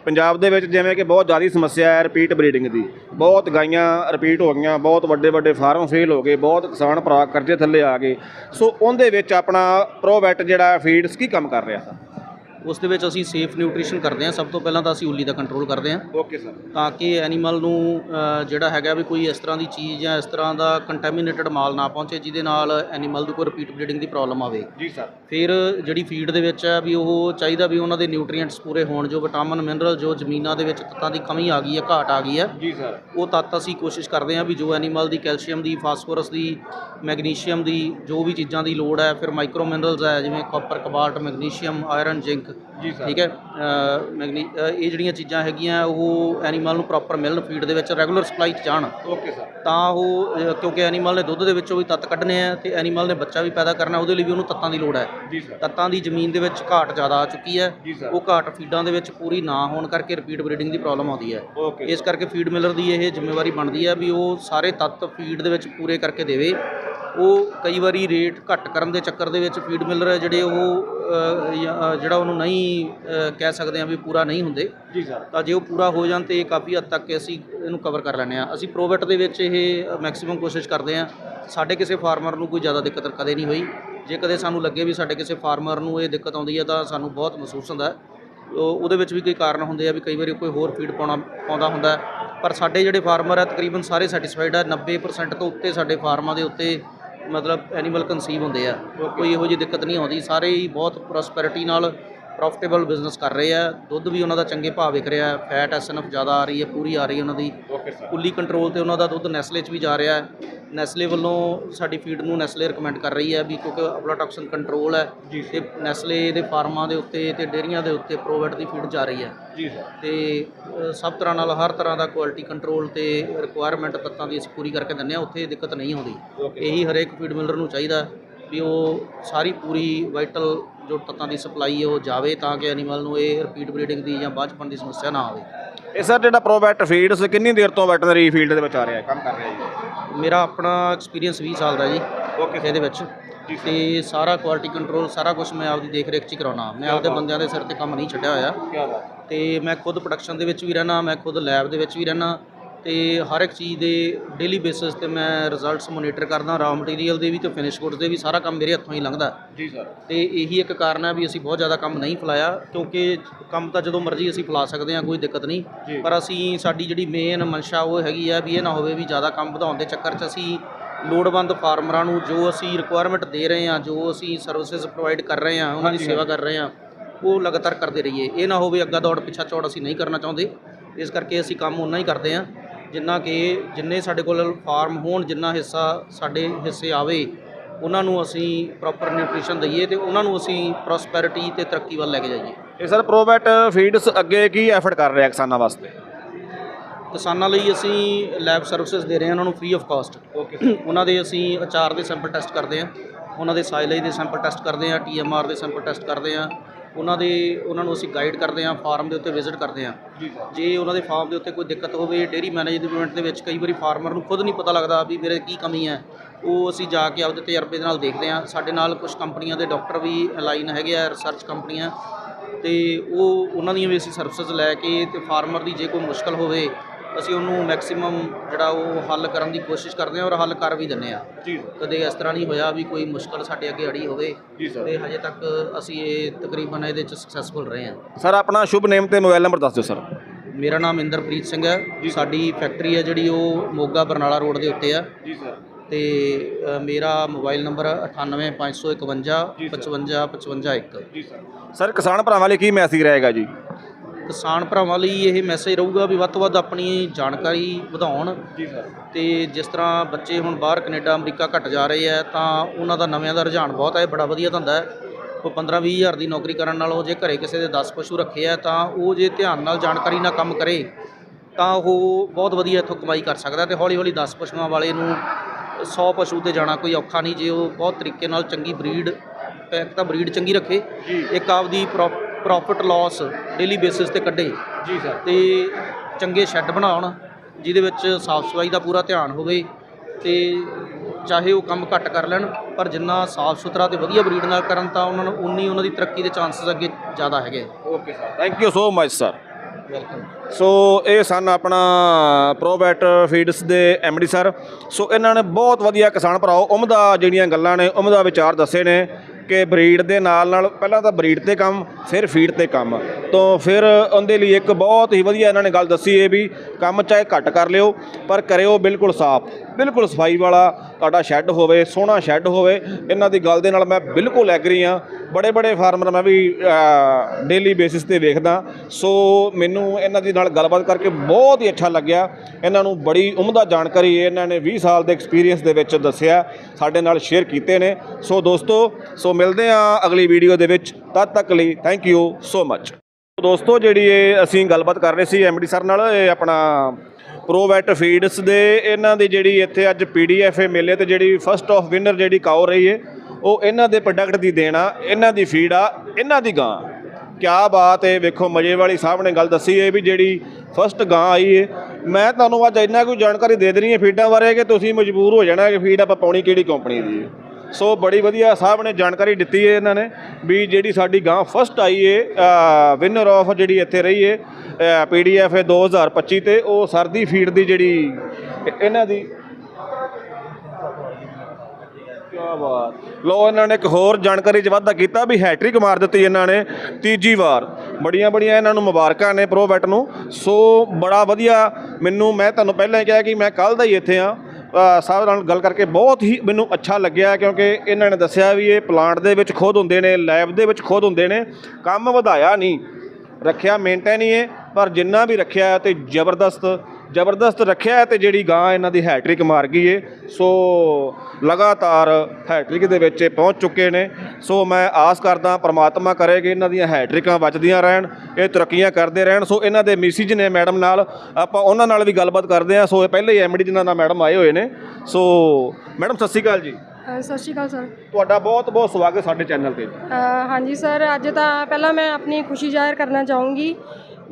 ਪੰਜਾਬ ਦੇ ਵਿੱਚ ਜਿਵੇਂ ਕਿ ਬਹੁਤ ਜ਼ਿਆਦਾ ਸਮੱਸਿਆ ਹੈ ਰਿਪੀਟ ਬਰੀਡਿੰਗ ਦੀ। ਬਹੁਤ ਗਾਈਆਂ ਰਿਪੀਟ ਹੋ ਗਈਆਂ, ਬਹੁਤ ਵੱਡੇ ਵੱਡੇ ਫਾਰਮ ਫੇਲ ਹੋ ਗਏ, ਬਹੁਤ ਕਿਸਾਨ ਭਰਾ ਕਰਜ਼ੇ ਥੱਲੇ ਆ ਗਏ। ਸੋ ਉਹਦੇ ਵਿੱਚ ਆਪਣਾ ਪ੍ਰੋਵੈਟ ਜਿਹੜਾ ਫੀਡਸ ਕੀ ਕੰਮ ਕਰ ਰਿਹਾ? ਸਰ ਉਸ ਦੇ ਵਿੱਚ ਅਸੀਂ ਸੇਫ ਨਿਊਟ੍ਰੀਸ਼ਨ ਕਰਦੇ ਹਾਂ ਸਭ ਤੋਂ ਪਹਿਲਾਂ ਤਾਂ ਅਸੀਂ ਉੱਲੀ ਦਾ ਕੰਟਰੋਲ ਕਰਦੇ ਹਾਂ। ਓਕੇ ਸਰ ਤਾਂ ਕਿ ਐਨੀਮਲ ਨੂੰ ਅ, ਜਿਹੜਾ ਹੈਗਾ ਵੀ ਕੋਈ ਇਸ ਤਰ੍ਹਾਂ ਦੀ ਚੀਜ਼ ਜਾਂ ਇਸ ਤਰ੍ਹਾਂ ਦਾ ਕੰਟੈਮੀਨੇਟਡ ਮਾਲ ਨਾ ਪਹੁੰਚੇ ਜਿਹਦੇ ਨਾਲ ਐਨੀਮਲ ਦੀ ਕੋਈ ਰਿਪੀਟ ਬਰੀਡਿੰਗ ਦੀ ਪ੍ਰੋਬਲਮ ਆਵੇ। ਜੀ ਸਰ ਫਿਰ ਜਿਹੜੀ ਫੀਡ ਦੇ ਵਿੱਚ ਹੈ ਵੀ ਉਹ ਚਾਹੀਦਾ ਵੀ ਉਹਨਾਂ ਦੇ ਨਿਊਟ੍ਰੀਐਂਟਸ ਪੂਰੇ ਹੋਣ ਜੋ ਵਿਟਾਮਿਨ ਮਿਨਰਲ ਜੋ ਜ਼ਮੀਨਾਂ ਦੇ ਵਿੱਚ ਤੱਤਾਂ ਦੀ ਕਮੀ ਆ ਗਈ ਹੈ ਘਾਟ ਆ ਗਈ ਹੈ ਜੀ ਸਰ ਉਹ ਤੱਤ ਅਸੀਂ ਕੋਸ਼ਿਸ਼ ਕਰਦੇ ਹਾਂ ਵੀ ਜੋ ਐਨੀਮਲ ਦੀ ਕੈਲਸ਼ੀਅਮ ਦੀ ਫਾਸਫੋਰਸ ਦੀ ਮੈਗਨੀਸ਼ੀਅਮ ਦੀ ਜੋ ਵੀ ਚੀਜ਼ਾਂ ਦੀ ਲੋੜ ਹੈ ਫਿਰ ਮਾਈਕਰੋ ਮਿਨਰਲਸ ਹੈ ਜਿਵੇਂ copper cobalt magnesium iron zinc ਜੀ ਸਰ। ਠੀਕ ਹੈ। ਮੈਗਨੀ ਇਹ ਜਿਹੜੀਆਂ ਚੀਜ਼ਾਂ ਹੈਗੀਆਂ ਉਹ ਐਨੀਮਲ ਨੂੰ ਪ੍ਰੋਪਰ ਮਿਲਣ ਫੀਡ ਦੇ ਵਿੱਚ ਰੈਗੂਲਰ ਸਪਲਾਈ 'ਚ ਜਾਣ। ਓਕੇ ਸਰ ਤਾਂ ਉਹ ਅ, ਕਿਉਂਕਿ ਐਨੀਮਲ ਨੇ ਦੁੱਧ ਦੇ ਵਿੱਚੋਂ ਵੀ ਤੱਤ ਕੱਢਣੇ ਆ ਤੇ ਐਨੀਮਲ ਨੇ ਬੱਚਾ ਵੀ ਪੈਦਾ ਕਰਨਾ ਉਹਦੇ ਲਈ ਵੀ ਉਹਨੂੰ ਤੱਤਾਂ ਦੀ ਲੋੜ ਹੈ। ਜੀ ਸਰ। ਤੱਤਾਂ ਦੀ ਜ਼ਮੀਨ ਦੇ ਵਿੱਚ ਘਾਟ ਜ਼ਿਆਦਾ ਆ ਚੁੱਕੀ ਹੈ। ਜੀ ਸਰ। ਉਹ ਘਾਟ ਫੀਡਾਂ ਦੇ ਵਿੱਚ ਪੂਰੀ ਨਾ ਹੋਣ ਕਰਕੇ ਰਿਪੀਟ ਬਰੀਡਿੰਗ ਦੀ ਪ੍ਰੋਬਲਮ ਆਉਂਦੀ ਹੈ। ਓਕੇ ਇਸ ਕਰਕੇ ਫੀਡ ਮਿਲਰ ਦੀ ਇਹ ਜ਼ਿੰਮੇਵਾਰੀ ਬਣਦੀ ਹੈ ਵੀ ਉਹ ਸਾਰੇ ਤੱਤ ਫੀਡ ਦੇ ਵਿੱਚ ਪੂਰੇ ਕਰਕੇ ਦੇਵੇ। ਉਹ ਕਈ ਵਾਰੀ ਰੇਟ ਘੱਟ ਕਰਨ ਦੇ ਚੱਕਰ ਦੇ ਵਿੱਚ ਫੀਡ ਮਿਲਰ ਜਿਹੜੇ ਉਹ ਜਿਹੜਾ ਉਹਨੂੰ ਨਹੀਂ ਕਹਿ ਸਕਦੇ ਆ ਵੀ ਪੂਰਾ ਨਹੀਂ ਹੁੰਦੇ। ਜੀ ਸਰ। ਤਾਂ ਜੇ ਉਹ ਪੂਰਾ ਹੋ ਜਾਣ ਤੇ ਕਾਫੀ ਹੱਦ ਤੱਕ ਅਸੀਂ ਇਹਨੂੰ ਕਵਰ ਕਰ ਲੈਂਦੇ ਆ ਅਸੀਂ ਪ੍ਰੋਵੇਟ ਦੇ ਵਿੱਚ ਇਹ ਮੈਕਸਿਮਮ ਕੋਸ਼ਿਸ਼ ਕਰਦੇ ਆ ਸਾਡੇ ਕਿਸੇ ਫਾਰਮਰ ਨੂੰ ਕੋਈ ਜ਼ਿਆਦਾ ਦਿੱਕਤ ਕਦੇ ਨਹੀਂ ਹੋਈ। ਜੇ ਕਦੇ ਸਾਨੂੰ ਲੱਗੇ ਵੀ ਸਾਡੇ ਕਿਸੇ ਫਾਰਮਰ ਨੂੰ ਇਹ ਦਿੱਕਤ ਆਉਂਦੀ ਹੈ ਤਾਂ ਸਾਨੂੰ ਬਹੁਤ ਮਹਿਸੂਸ ਹੁੰਦਾ ਉਹ- ਉਹਦੇ ਵਿੱਚ ਵੀ ਕਈ ਕਾਰਨ ਹੁੰਦੇ ਆ ਵੀ ਕਈ ਵਾਰੀ ਕੋਈ ਹੋਰ ਫੀਡ ਪਾਉਣਾ ਪਾਉਂਦਾ ਹੁੰਦਾ। ਪਰ ਸਾਡੇ ਜਿਹੜੇ ਫਾਰਮਰ ਆ ਤਕਰੀਬਨ ਸਾਰੇ ਸੈਟੀਸਫਾਈਡ ਆ। 90% ਤੋਂ ਉੱਤੇ ਸਾਡੇ ਫਾਰਮਾਂ ਦੇ ਉੱਤੇ ਮਤਲਬ ਐਨੀਮਲ ਕਨਸੀਵ ਹੁੰਦੇ ਆ। ਕੋਈ ਇਹੋ ਜਿਹੀ ਦਿੱਕਤ ਨਹੀਂ ਆਉਂਦੀ। ਸਾਰੇ ਹੀ ਬਹੁਤ ਪ੍ਰੋਸਪੈਰਿਟੀ ਨਾਲ ਪ੍ਰੋਫਿਟੇਬਲ ਬਿਜ਼ਨਸ ਕਰ ਰਹੇ ਆ। ਦੁੱਧ ਵੀ ਉਹਨਾਂ ਦਾ ਚੰਗੇ ਭਾਅ ਵਿਕ ਰਿਹਾ ਹੈ। ਫੈਟ ਐਸਐਨਐਫ ਜ਼ਿਆਦਾ ਆ ਰਹੀ ਹੈ ਪੂਰੀ ਆ ਰਹੀ ਹੈ ਉਹਨਾਂ ਦੀ। ਕੁੱਲੀ ਕੰਟਰੋਲ ਤੇ ਉਹਨਾਂ ਦਾ ਦੁੱਧ ਨੈਸਲੇ 'ਚ ਵੀ ਜਾ ਰਿਹਾ ਹੈ। ਨੈਸਲੇ ਵੱਲੋਂ ਸਾਡੀ ਫੀਡ ਨੂੰ ਨੈਸਲੇ ਰਿਕਮੈਂਡ ਕਰ ਰਹੀ ਹੈ ਵੀ ਕਿਉਂਕਿ ਅਫਲਾਟੌਕਸਿਨ ਕੰਟਰੋਲ ਹੈ ਜੀ ਤੇ ਨੈਸਲੇ ਦੇ ਫਾਰਮਾਂ ਦੇ ਉੱਤੇ ਤੇ ਡੇਅਰੀਆਂ ਦੇ ਉੱਤੇ ਪ੍ਰੋਵੇਟ ਦੀ ਫੀਡ ਜਾ ਰਹੀ ਹੈ। ਜੀ ਸਰ ਤੇ ਸਭ ਤਰ੍ਹਾਂ ਨਾਲ ਹਰ ਤਰ੍ਹਾਂ ਦਾ ਕੁਆਲਿਟੀ ਕੰਟਰੋਲ ਤੇ ਰਿਕੁਆਇਰਮੈਂਟ ਤੱਤਾਂ ਦੀ ਅਸੀਂ ਪੂਰੀ ਕਰਕੇ ਦਿੰਦੇ ਹਾਂ। ਉੱਥੇ ਦਿੱਕਤ ਨਹੀਂ ਆਉਂਦੀ। ਇਹੀ ਹਰੇਕ ਫੀਡ ਮਿਲਰ ਨੂੰ ਚਾਹੀਦਾ। ਵੀ ਉਹ ਸਾਰੀ ਪੂਰੀ ਵਾਈਟਲ ਜੋ ਤੱਤਾਂ ਦੀ ਸਪਲਾਈ ਹੈ ਉਹ ਜਾਵੇ ਤਾਂ ਕਿ ਐਨੀਮਲ ਨੂੰ ਇਹ ਰਿਪੀਟ ਬਰੀਡਿੰਗ ਦੀ ਜਾਂ ਬਾਅਦ ਦੀ ਸਮੱਸਿਆ ਨਾ ਆਵੇ। ਇਹ ਸਰ ਜਿਹੜਾ ਪ੍ਰੋਵੈਟ ਫੀਡਸ ਕਿੰਨੀ ਦੇਰ ਤੋਂ ਵੈਟਰਨਰੀ ਫੀਲਡ ਦੇ ਵਿੱਚ ਆ ਰਿਹਾ ਹੈ ਕੰਮ ਕਰ ਰਿਹਾ ਜੀ? ਮੇਰਾ ਆਪਣਾ ਐਕਸਪੀਰੀਅੰਸ 20 ਸਾਲ ਦਾ ਜੀ ਓਕੇ ਇਹਦੇ ਵਿੱਚ। ਤੇ ਸਾਰਾ ਕੁਆਲਿਟੀ ਕੰਟਰੋਲ ਸਾਰਾ ਕੁਝ ਮੈਂ ਆਪਦੀ ਦੇਖ ਰੇਖ 'ਚ ਹੀ ਕਰਾਉਣਾ। ਮੈਂ ਆਪਦੇ ਬੰਦਿਆਂ ਦੇ ਸਿਰ ਤੇ ਕੰਮ ਨਹੀਂ ਛੱਡਿਆ ਹੋਇਆ। ਕੀ ਬਾਤ। ਤੇ ਮੈਂ ਖੁਦ ਪ੍ਰੋਡਕਸ਼ਨ ਦੇ ਵਿੱਚ ਵੀ ਰਹਿਣਾ ਮੈਂ ਖੁਦ ਲੈਬ ਦੇ ਵਿੱਚ ਵੀ ਰਹਿਣਾ। ਤੇ ਹਰ ਇੱਕ ਚੀਜ਼ ਦੇ ਡੇਲੀ ਬੇਸਿਸ ਤੇ ਮੈਂ ਰਿਜ਼ਲਟਸ ਮੋਨੀਟਰ ਕਰਦਾ ਰਾ ਮਟੀਰੀਅਲ ਦੇ ਵੀ ਤੇ ਫਿਨਿਸ਼ ਗੁੱਡਸ ਦੇ ਵੀ ਸਾਰਾ ਕੰਮ ਮੇਰੇ ਹੱਥੋਂ ਹੀ ਲੰਘਦਾ। ਜੀ ਸਰ ਤੇ ਇਹੀ ਇੱਕ ਕਾਰਨ ਹੈ ਵੀ ਅਸੀਂ ਬਹੁਤ ਜ਼ਿਆਦਾ ਕੰਮ ਨਹੀਂ ਫਲਾਇਆ ਕਿਉਂਕਿ ਕੰਮ ਤਾਂ ਜਦੋਂ ਮਰਜ਼ੀ ਅਸੀਂ ਫਲਾ ਸਕਦੇ ਹਾਂ ਕੋਈ ਦਿੱਕਤ। ਨਹੀਂ। ਪਰ ਅਸੀਂ ਸਾਡੀ ਜਿਹੜੀ ਮੇਨ ਮਨਸ਼ਾ ਉਹ ਹੈਗੀ ਆ ਵੀ ਇਹ ਨਾ ਹੋਵੇ ਵੀ ਜ਼ਿਆਦਾ ਕੰਮ ਵਧਾਉਣ ਦੇ ਚੱਕਰ 'ਚ ਅਸੀਂ ਲੋੜਵੰਦ ਫਾਰਮਰਾਂ ਨੂੰ ਜੋ ਅਸੀਂ ਰਿਕੁਆਇਰਮੈਂਟ ਦੇ ਰਹੇ ਹਾਂ ਜੋ ਅਸੀਂ ਸਰਵਿਸਿਜ਼ ਪ੍ਰੋਵਾਈਡ ਕਰ ਰਹੇ ਹਾਂ ਉਹਨਾਂ ਦੀ ਸੇਵਾ ਕਰ ਰਹੇ ਹਾਂ ਉਹ ਲਗਾਤਾਰ ਕਰਦੇ ਰਹੀਏ। ਇਹ ਨਾ ਹੋਵੇ ਅੱਗਾ ਦੌੜ ਪਿੱਛਾ ਚੌੜ ਅਸੀਂ ਨਹੀਂ ਕਰਨਾ ਚਾਹੁੰਦੇ। ਇਸ ਕਰਕੇ ਅਸੀਂ ਕੰਮ ਉਨਾ ਹੀ ਕਰਦੇ ਹਾਂ। ਜਿੰਨਾ ਕਿ ਜਿੰਨੇ ਸਾਡੇ ਕੋਲ ਫਾਰਮ ਹੋਣ ਜਿੰਨਾ ਹਿੱਸਾ ਸਾਡੇ ਹਿੱਸੇ ਆਵੇ ਉਹਨਾਂ ਨੂੰ ਅਸੀਂ ਪ੍ਰੋਪਰ ਨਿਊਟ੍ਰੀਸ਼ਨ ਦਈਏ ਤੇ ਉਹਨਾਂ ਨੂੰ ਅਸੀਂ ਪ੍ਰੋਸਪੈਰਿਟੀ ਤੇ ਤਰੱਕੀ ਵੱਲ ਲੈ ਕੇ ਜਾਈਏ। ਇਹ ਸਰ ਪ੍ਰੋਬੈਟ ਫੀਡਸ ਅੱਗੇ ਕੀ ਐਫਰਟ ਕਰ ਰਿਹਾ ਕਿਸਾਨਾਂ ਵਾਸਤੇ? ਕਿਸਾਨਾਂ ਲਈ ਅਸੀਂ ਲੈਬ ਸਰਵਿਸਿਜ਼ ਦੇ ਰਹੇ ਹਾਂ ਉਹਨਾਂ ਨੂੰ ਫ੍ਰੀ ਆਫ ਕਾਸਟ ਓਕੇ ਉਹਨਾਂ ਦੇ ਅਸੀਂ ਅਚਾਰ ਦੇ ਸੈਂਪਲ ਟੈਸਟ ਕਰਦੇ ਹਾਂ ਉਹਨਾਂ ਦੇ ਸਾਇਲੇਜ ਦੇ ਸੈਂਪਲ ਟੈਸਟ ਕਰਦੇ ਹਾਂ ਟੀਐਮਆਰ ਦੇ ਸੈਂਪਲ ਟੈਸਟ ਕਰਦੇ ਹਾਂ ਉਹਨਾਂ ਦੇ ਉਹਨਾਂ ਨੂੰ ਅਸੀਂ ਗਾਈਡ ਕਰਦੇ ਹਾਂ ਫਾਰਮ ਦੇ ਉੱਤੇ ਵਿਜ਼ਿਟ ਕਰਦੇ ਹਾਂ। ਜੀ ਉਹਨਾਂ ਦੇ ਫਾਰਮ ਦੇ ਉੱਤੇ ਕੋਈ ਦਿੱਕਤ ਹੋਵੇ ਡੇਅਰੀ ਮੈਨੇਜਮੈਂਟ ਦੇ ਵਿੱਚ ਕਈ ਵਾਰੀ ਫਾਰਮਰ ਨੂੰ ਖੁਦ ਨਹੀਂ ਪਤਾ ਲੱਗਦਾ ਵੀ ਮੇਰੇ ਕੀ ਕਮੀ ਹੈ। ਉਹ ਅਸੀਂ ਜਾ ਕੇ ਆਪਦੇ ਤਜਰਬੇ ਦੇ ਨਾਲ ਦੇਖਦੇ ਹਾਂ। ਸਾਡੇ ਨਾਲ ਕੁਝ ਕੰਪਨੀਆਂ ਦੇ ਡਾਕਟਰ ਵੀ ਅਲਾਈਨ ਹੈਗੇ ਆ ਰਿਸਰਚ ਕੰਪਨੀਆਂ ਤੇ ਉਹ ਉਹਨਾਂ ਦੀਆਂ ਵੀ ਅਸੀਂ ਸਰਵਿਸਿਜ਼ ਲੈ ਕੇ ਤੇ ਫਾਰਮਰ ਦੀ ਜੇ ਕੋਈ ਮੁਸ਼ਕਲ ਹੋਵੇ ਅਸੀਂ ਉਹਨੂੰ ਮੈਕਸਿਮਮ ਜਿਹੜਾ ਉਹ ਹੱਲ ਕਰਨ ਦੀ ਕੋਸ਼ਿਸ਼ ਕਰਦੇ ਹਾਂ ਔਰ ਹੱਲ ਕਰ ਵੀ ਦਿੰਦੇ ਹਾਂ। ਜੀ ਕਦੇ ਇਸ ਤਰ੍ਹਾਂ ਨਹੀਂ ਹੋਇਆ ਵੀ ਕੋਈ ਮੁਸ਼ਕਲ ਸਾਡੇ ਅੱਗੇ ਅੜੀ ਹੋਵੇ ਤੇ ਹਜੇ ਤੱਕ ਅਸੀਂ ਇਹ ਤਕਰੀਬਨ ਇਹਦੇ ਚ ਸਕਸੈਸਫੁਲ ਰਹੇ ਹਾਂ। ਸਰ ਆਪਣਾ ਸ਼ੁਭ ਨੇਮ ਤੇ ਮੋਬਾਈਲ ਨੰਬਰ ਦੱਸ ਦਿਓ ਸਰ। ਮੇਰਾ ਨਾਮ ਇੰਦਰਪ੍ਰੀਤ ਸਿੰਘ ਹੈ। ਸਾਡੀ ਫੈਕਟਰੀ ਹੈ ਜਿਹੜੀ ਉਹ ਮੋਗਾ ਬਰਨਾਲਾ ਰੋਡ ਦੇ ਉੱਤੇ ਆ। ਜੀ ਸਰ। ਤੇ ਮੇਰਾ ਮੋਬਾਈਲ ਨੰਬਰ 98551 55 55 1 ਜੀ ਸਰ। ਸਰ ਕਿਸਾਨ ਭਰਾਵਾਂ ਲਈ ਕੀ ਮੈਸੇਜ ਰਹੇਗਾ ਜੀ? ਕਿਸਾਨ ਭਰਾਵਾਂ ਲਈ ਇਹ ਮੈਸੇਜ ਰਹੂਗਾ ਵੀ ਵੱਧ ਤੋਂ ਵੱਧ ਆਪਣੀ ਜਾਣਕਾਰੀ ਵਧਾਉਣ। ਜੀ ਸਰ। ਤੇ ਜਿਸ ਤਰ੍ਹਾਂ ਬੱਚੇ ਹੁਣ ਬਾਹਰ ਕੈਨੇਡਾ ਅਮਰੀਕਾ ਘਟ ਜਾ ਰਹੇ ਆ ਤਾਂ ਉਹਨਾਂ ਦਾ ਨਵਿਆਂ ਦਾ ਰੁਝਾਨ ਬਹੁਤ ਹੈ ਬੜਾ ਵਧੀਆ ਧੰਦਾ ਹੈ। ਕੋਈ 15 20 ਹਜ਼ਾਰ ਦੀ ਨੌਕਰੀ ਕਰਨ ਨਾਲੋਂ ਜੇ ਘਰੇ ਕਿਸੇ ਦੇ 10 ਪਸ਼ੂ ਰੱਖੇ ਆ ਤਾਂ ਉਹ ਜੇ ਧਿਆਨ ਨਾਲ ਜਾਣਕਾਰੀ ਨਾਲ ਕੰਮ ਕਰੇ ਤਾਂ ਉਹ ਬਹੁਤ ਵਧੀਆ ਇੱਥੋਂ ਕਮਾਈ ਕਰ ਸਕਦਾ ਤੇ ਹੌਲੀ ਹੌਲੀ 10 ਪਸ਼ੂਆਂ ਵਾਲੇ ਨੂੰ 100 ਪਸ਼ੂ ਤੇ ਜਾਣਾ ਕੋਈ ਔਖਾ ਨਹੀਂ ਜੇ ਉਹ ਬਹੁਤ ਤਰੀਕੇ ਨਾਲ ਚੰਗੀ ਬਰੀਡ ਇੱਕ ਤਾਂ ਬਰੀਡ ਚੰਗੀ ਰੱਖੇ ਇੱਕ ਆਪਦੀ ਪ੍ਰੋਫਿਟ ਲਾਸ ਡੇਲੀ ਬੇਸਿਸ ਤੇ ਕੱਢੇ। ਜੀ ਸਰ ਤੇ ਚੰਗੇ ਸ਼ੈੱਡ ਬਣਾਉਣ ਜਿਹਦੇ ਵਿੱਚ ਸਾਫ਼ ਸਫ਼ਾਈ ਦਾ ਪੂਰਾ ਧਿਆਨ ਹੋਵੇ ਤੇ ਚਾਹੇ ਉਹ ਕੰਮ ਘੱਟ ਕਰ ਲੈਣ ਪਰ ਜਿੰਨਾ ਸਾਫ਼ ਸੁਥਰਾ ਤੇ ਵਧੀਆ ਬਰੀਡ ਨਾਲ ਕਰਨ ਤਾਂ ਉਹਨਾਂ ਨੂੰ ਉਨੀ ਉਹਨਾਂ ਦੀ ਤਰੱਕੀ ਦੇ ਚਾਂਸਸ ਅੱਗੇ ਜ਼ਿਆਦਾ ਹੈਗੇ। Okay sir thank you so much sir welcome so ਇਹ ਸਨ ਆਪਣਾ ਪ੍ਰੋਬੈਟ ਫੀਡਸ ਦੇ ਐਮਡੀ ਸਰ ਸੋ ਇਹਨਾਂ ਨੇ ਬਹੁਤ ਵਧੀਆ ਕਿਸਾਨ ਭਰਾਓ ਉਮਦਾ ਜਿਹੜੀਆਂ ਗੱਲਾਂ ਨੇ ਉਮਦਾ ਵਿਚਾਰ ਦੱਸੇ ਨੇ। ਕਿ ਬਰੀਡ ਦੇ ਨਾਲ ਨਾਲ ਪਹਿਲਾਂ ਤਾਂ ਬਰੀਡ ਤੇ ਕੰਮ, ਫਿਰ ਫੀਡ ਤੇ ਕੰਮ। ਤੋਂ ਫਿਰ ਉਹਦੇ ਲਈ ਇੱਕ ਬਹੁਤ ਹੀ ਵਧੀਆ ਇਹਨਾਂ ਨੇ ਗੱਲ ਦੱਸੀ ਹੈ ਵੀ ਕੰਮ ਚਾਹੇ ਘੱਟ ਕਰ ਲਿਓ, ਪਰ ਕਰਿਓ ਬਿਲਕੁਲ ਸਾਫ਼। ਬਿਲਕੁਲ ਸਫ਼ਾਈ ਵਾਲਾ ਤੁਹਾਡਾ ਸ਼ੈੱਡ ਹੋਵੇ, ਸੋਹਣਾ ਸ਼ੈੱਡ ਹੋਵੇ, ਇਹਨਾਂ ਦੀ ਗੱਲ ਦੇ ਨਾਲ ਮੈਂ ਬਿਲਕੁਲ ਐਗਰੀ ਹਾਂ। ਬੜੇ ਬੜੇ ਫਾਰਮਰ ਮੈਂ ਵੀ ਡੇਲੀ ਬੇਸਿਸ ਤੇ ਵੇਖਦਾ। ਸੋ ਮੈਨੂੰ ਇਹਨਾਂ ਦੀ ਨਾਲ ਗੱਲਬਾਤ ਕਰਕੇ ਬਹੁਤ ਹੀ ਅੱਛਾ ਲੱਗਿਆ। ਇਹਨਾਂ ਨੂੰ ਬੜੀ ਉਮਦਾ ਜਾਣਕਾਰੀ ਇਹਨਾਂ ਨੇ 20 ਸਾਲ ਦੇ ਐਕਸਪੀਰੀਅੰਸ ਦੇ ਵਿੱਚ ਦੱਸਿਆ, ਸਾਡੇ ਨਾਲ ਸ਼ੇਅਰ ਕੀਤੇ ਨੇ। ਸੋ ਦੋਸਤੋ ਸੋ ਮਿਲਦੇ ਹਾਂ ਅਗਲੀ ਵੀਡੀਓ ਦੇ ਵਿੱਚ। ਤਦ ਤੱਕ ਲਈ ਥੈਂਕ ਯੂ ਸੋ ਮਚ ਦੋਸਤੋ, ਜਿਹੜੀ ਇਹ ਅਸੀਂ ਗੱਲਬਾਤ ਕਰ ਰਹੇ ਸੀ ਐਮਡੀ ਸਰ ਨਾਲ, ਇਹ ਆਪਣਾ ਪ੍ਰੋਵੈਟ ਫੀਡਸ ਦੇ ਇਹਨਾਂ ਦੀ ਜਿਹੜੀ ਇੱਥੇ ਅੱਜ ਪੀਡੀਐਫ ਮੇਲੇ ਤੇ ਜਿਹੜੀ ਫਸਟ ਆਫ ਵਿਨਰ ਜਿਹੜੀ ਕਾਉ ਰਹੀ ਹੈ ਉਹ ਇਹਨਾਂ ਦੇ ਪ੍ਰੋਡਕਟ ਦੀ ਦੇਣਾ, ਇਹਨਾਂ ਦੀ ਫੀਡ ਆ, ਇਹਨਾਂ ਦੀ ਗਾਂ। ਕਿਆ ਬਾਤ ਹੈ ਵੇਖੋ ਮਜੇ ਵਾਲੀ ਸਾਹਿਬ ਨੇ ਗੱਲ ਦੱਸੀ ਹੈ ਵੀ ਜਿਹੜੀ ਫਸਟ ਗਾਂ ਆਈ ਹੈ ਮੈਂ ਤੁਹਾਨੂੰ ਅੱਜ ਇੰਨਾ ਕੋਈ ਜਾਣਕਾਰੀ ਦੇ ਦੇਣੀ ਹੈ ਫੀਡਾਂ ਬਾਰੇ ਕਿ ਤੁਸੀਂ ਮਜਬੂਰ ਹੋ ਜਾਣਾ ਕਿ ਫੀਡ ਆਪਾਂ ਪਾਉਣੀ ਕਿਹੜੀ ਕੰਪਨੀ ਦੀ ਹੈ ਸੋ ਬੜੀ ਵਧੀਆ ਸਾਹਿਬ ਨੇ ਜਾਣਕਾਰੀ ਦਿੱਤੀ ਹੈ ਇਹਨਾਂ ਨੇ ਵੀ ਜਿਹੜੀ ਸਾਡੀ ਗਾਂ ਫਸਟ ਆਈ ਹੈ ਵਿਨਰ ਆਫ ਜਿਹੜੀ ਇੱਥੇ ਰਹੀ ਹੈ ਪੀਡੀਐਫ 2025 ਤੇ ਉਹ ਸਰਦੀ ਫੀਡ ਦੀ ਜਿਹੜੀ ਇਹਨਾਂ ਦੀ ਕਿਆ ਬਾਤ। ਲੋ ਇਹਨਾਂ ਨੇ ਇੱਕ ਹੋਰ ਜਾਣਕਾਰੀ ਚ ਵਾਧਾ ਕੀਤਾ ਵੀ ਹੈਟ੍ਰਿਕ ਮਾਰ ਦਿੱਤੀ ਇਹਨਾਂ ਨੇ ਤੀਜੀ ਵਾਰ। ਬੜੀਆਂ ਬੜੀਆਂ ਇਹਨਾਂ ਨੂੰ ਮੁਬਾਰਕਾਂ ਨੇ ਪ੍ਰੋਬੈਟ ਨੂੰ। ਸੋ ਬੜਾ ਵਧੀਆ ਮੈਨੂੰ ਮੈਂ ਤੁਹਾਨੂੰ ਪਹਿਲਾਂ ਹੀ ਕਿਹਾ ਕਿ ਮੈਂ ਕੱਲ ਦਾ ਹੀ ਇੱਥੇ ਆ ਸਾਹਿਬ ਨਾਲ ਗੱਲ ਕਰਕੇ ਬਹੁਤ ਹੀ ਮੈਨੂੰ ਅੱਛਾ ਲੱਗਿਆ ਕਿਉਂਕਿ ਇਹਨਾਂ ਨੇ ਦੱਸਿਆ ਵੀ ਇਹ ਪਲਾਂਟ ਦੇ ਵਿੱਚ ਖੁਦ ਹੁੰਦੇ ਨੇ ਲੈਬ ਦੇ ਵਿੱਚ ਖੁਦ ਹੁੰਦੇ ਨੇ, ਕੰਮ ਵਧਾਇਆ ਨਹੀਂ, ਰੱਖਿਆ ਮੇਨਟੇਨ ਹੀ ਹੈ ਪਰ ਜਿੰਨਾ ਵੀ ਰੱਖਿਆ ਹੈ ਤੇ ਜ਼ਬਰਦਸਤ ਜ਼ਬਰਦਸਤ ਰੱਖਿਆ ਹੈ ਤੇ ਜਿਹੜੀ ਗਾਂ ਇਹਨਾਂ ਦੀ ਹੈਟ੍ਰਿਕ ਮਾਰ ਗਈ ਏ, ਸੋ ਲਗਾਤਾਰ ਹੈਟ੍ਰਿਕ ਦੇ ਵਿੱਚ ਇਹ ਪਹੁੰਚ ਚੁੱਕੇ ਨੇ ਸੋ ਮੈਂ ਆਸ ਕਰਦਾ ਪ੍ਰਮਾਤਮਾ ਕਰੇ ਕਿ ਇਹਨਾਂ ਦੀਆਂ ਹੈਟ੍ਰਿਕਾਂ ਵੱਜਦੀਆਂ ਰਹਿਣ ਇਹ ਤਰੱਕੀਆਂ ਕਰਦੇ ਰਹਿਣ। ਸੋ ਇਹਨਾਂ ਦੇ ਮਿਸਿਜ ਨੇ ਮੈਡਮ ਨਾਲ ਆਪਾਂ ਉਹਨਾਂ ਨਾਲ ਵੀ ਗੱਲਬਾਤ ਕਰਦੇ ਹਾਂ। ਸੋ ਇਹ ਪਹਿਲੇ ਹੀ ਐਮਡੀ ਜਿਨ੍ਹਾਂ ਨਾਲ ਮੈਡਮ ਆਏ ਹੋਏ ਨੇ। ਸੋ ਮੈਡਮ ਸਤਿ ਸ਼੍ਰੀ ਅਕਾਲ ਜੀ। ਸਤਿ ਸ਼੍ਰੀ ਅਕਾਲ ਸਰ। ਤੁਹਾਡਾ ਬਹੁਤ ਬਹੁਤ ਸਵਾਗਤ ਸਾਡੇ ਚੈਨਲ ਤੇ। ਹਾਂਜੀ ਸਰ ਅੱਜ ਤਾਂ ਪਹਿਲਾਂ ਮੈਂ ਆਪਣੀ ਖੁਸ਼ੀ ਜ਼ਾਹਿਰ ਕਰਨਾ ਚਾਹੂੰਗੀ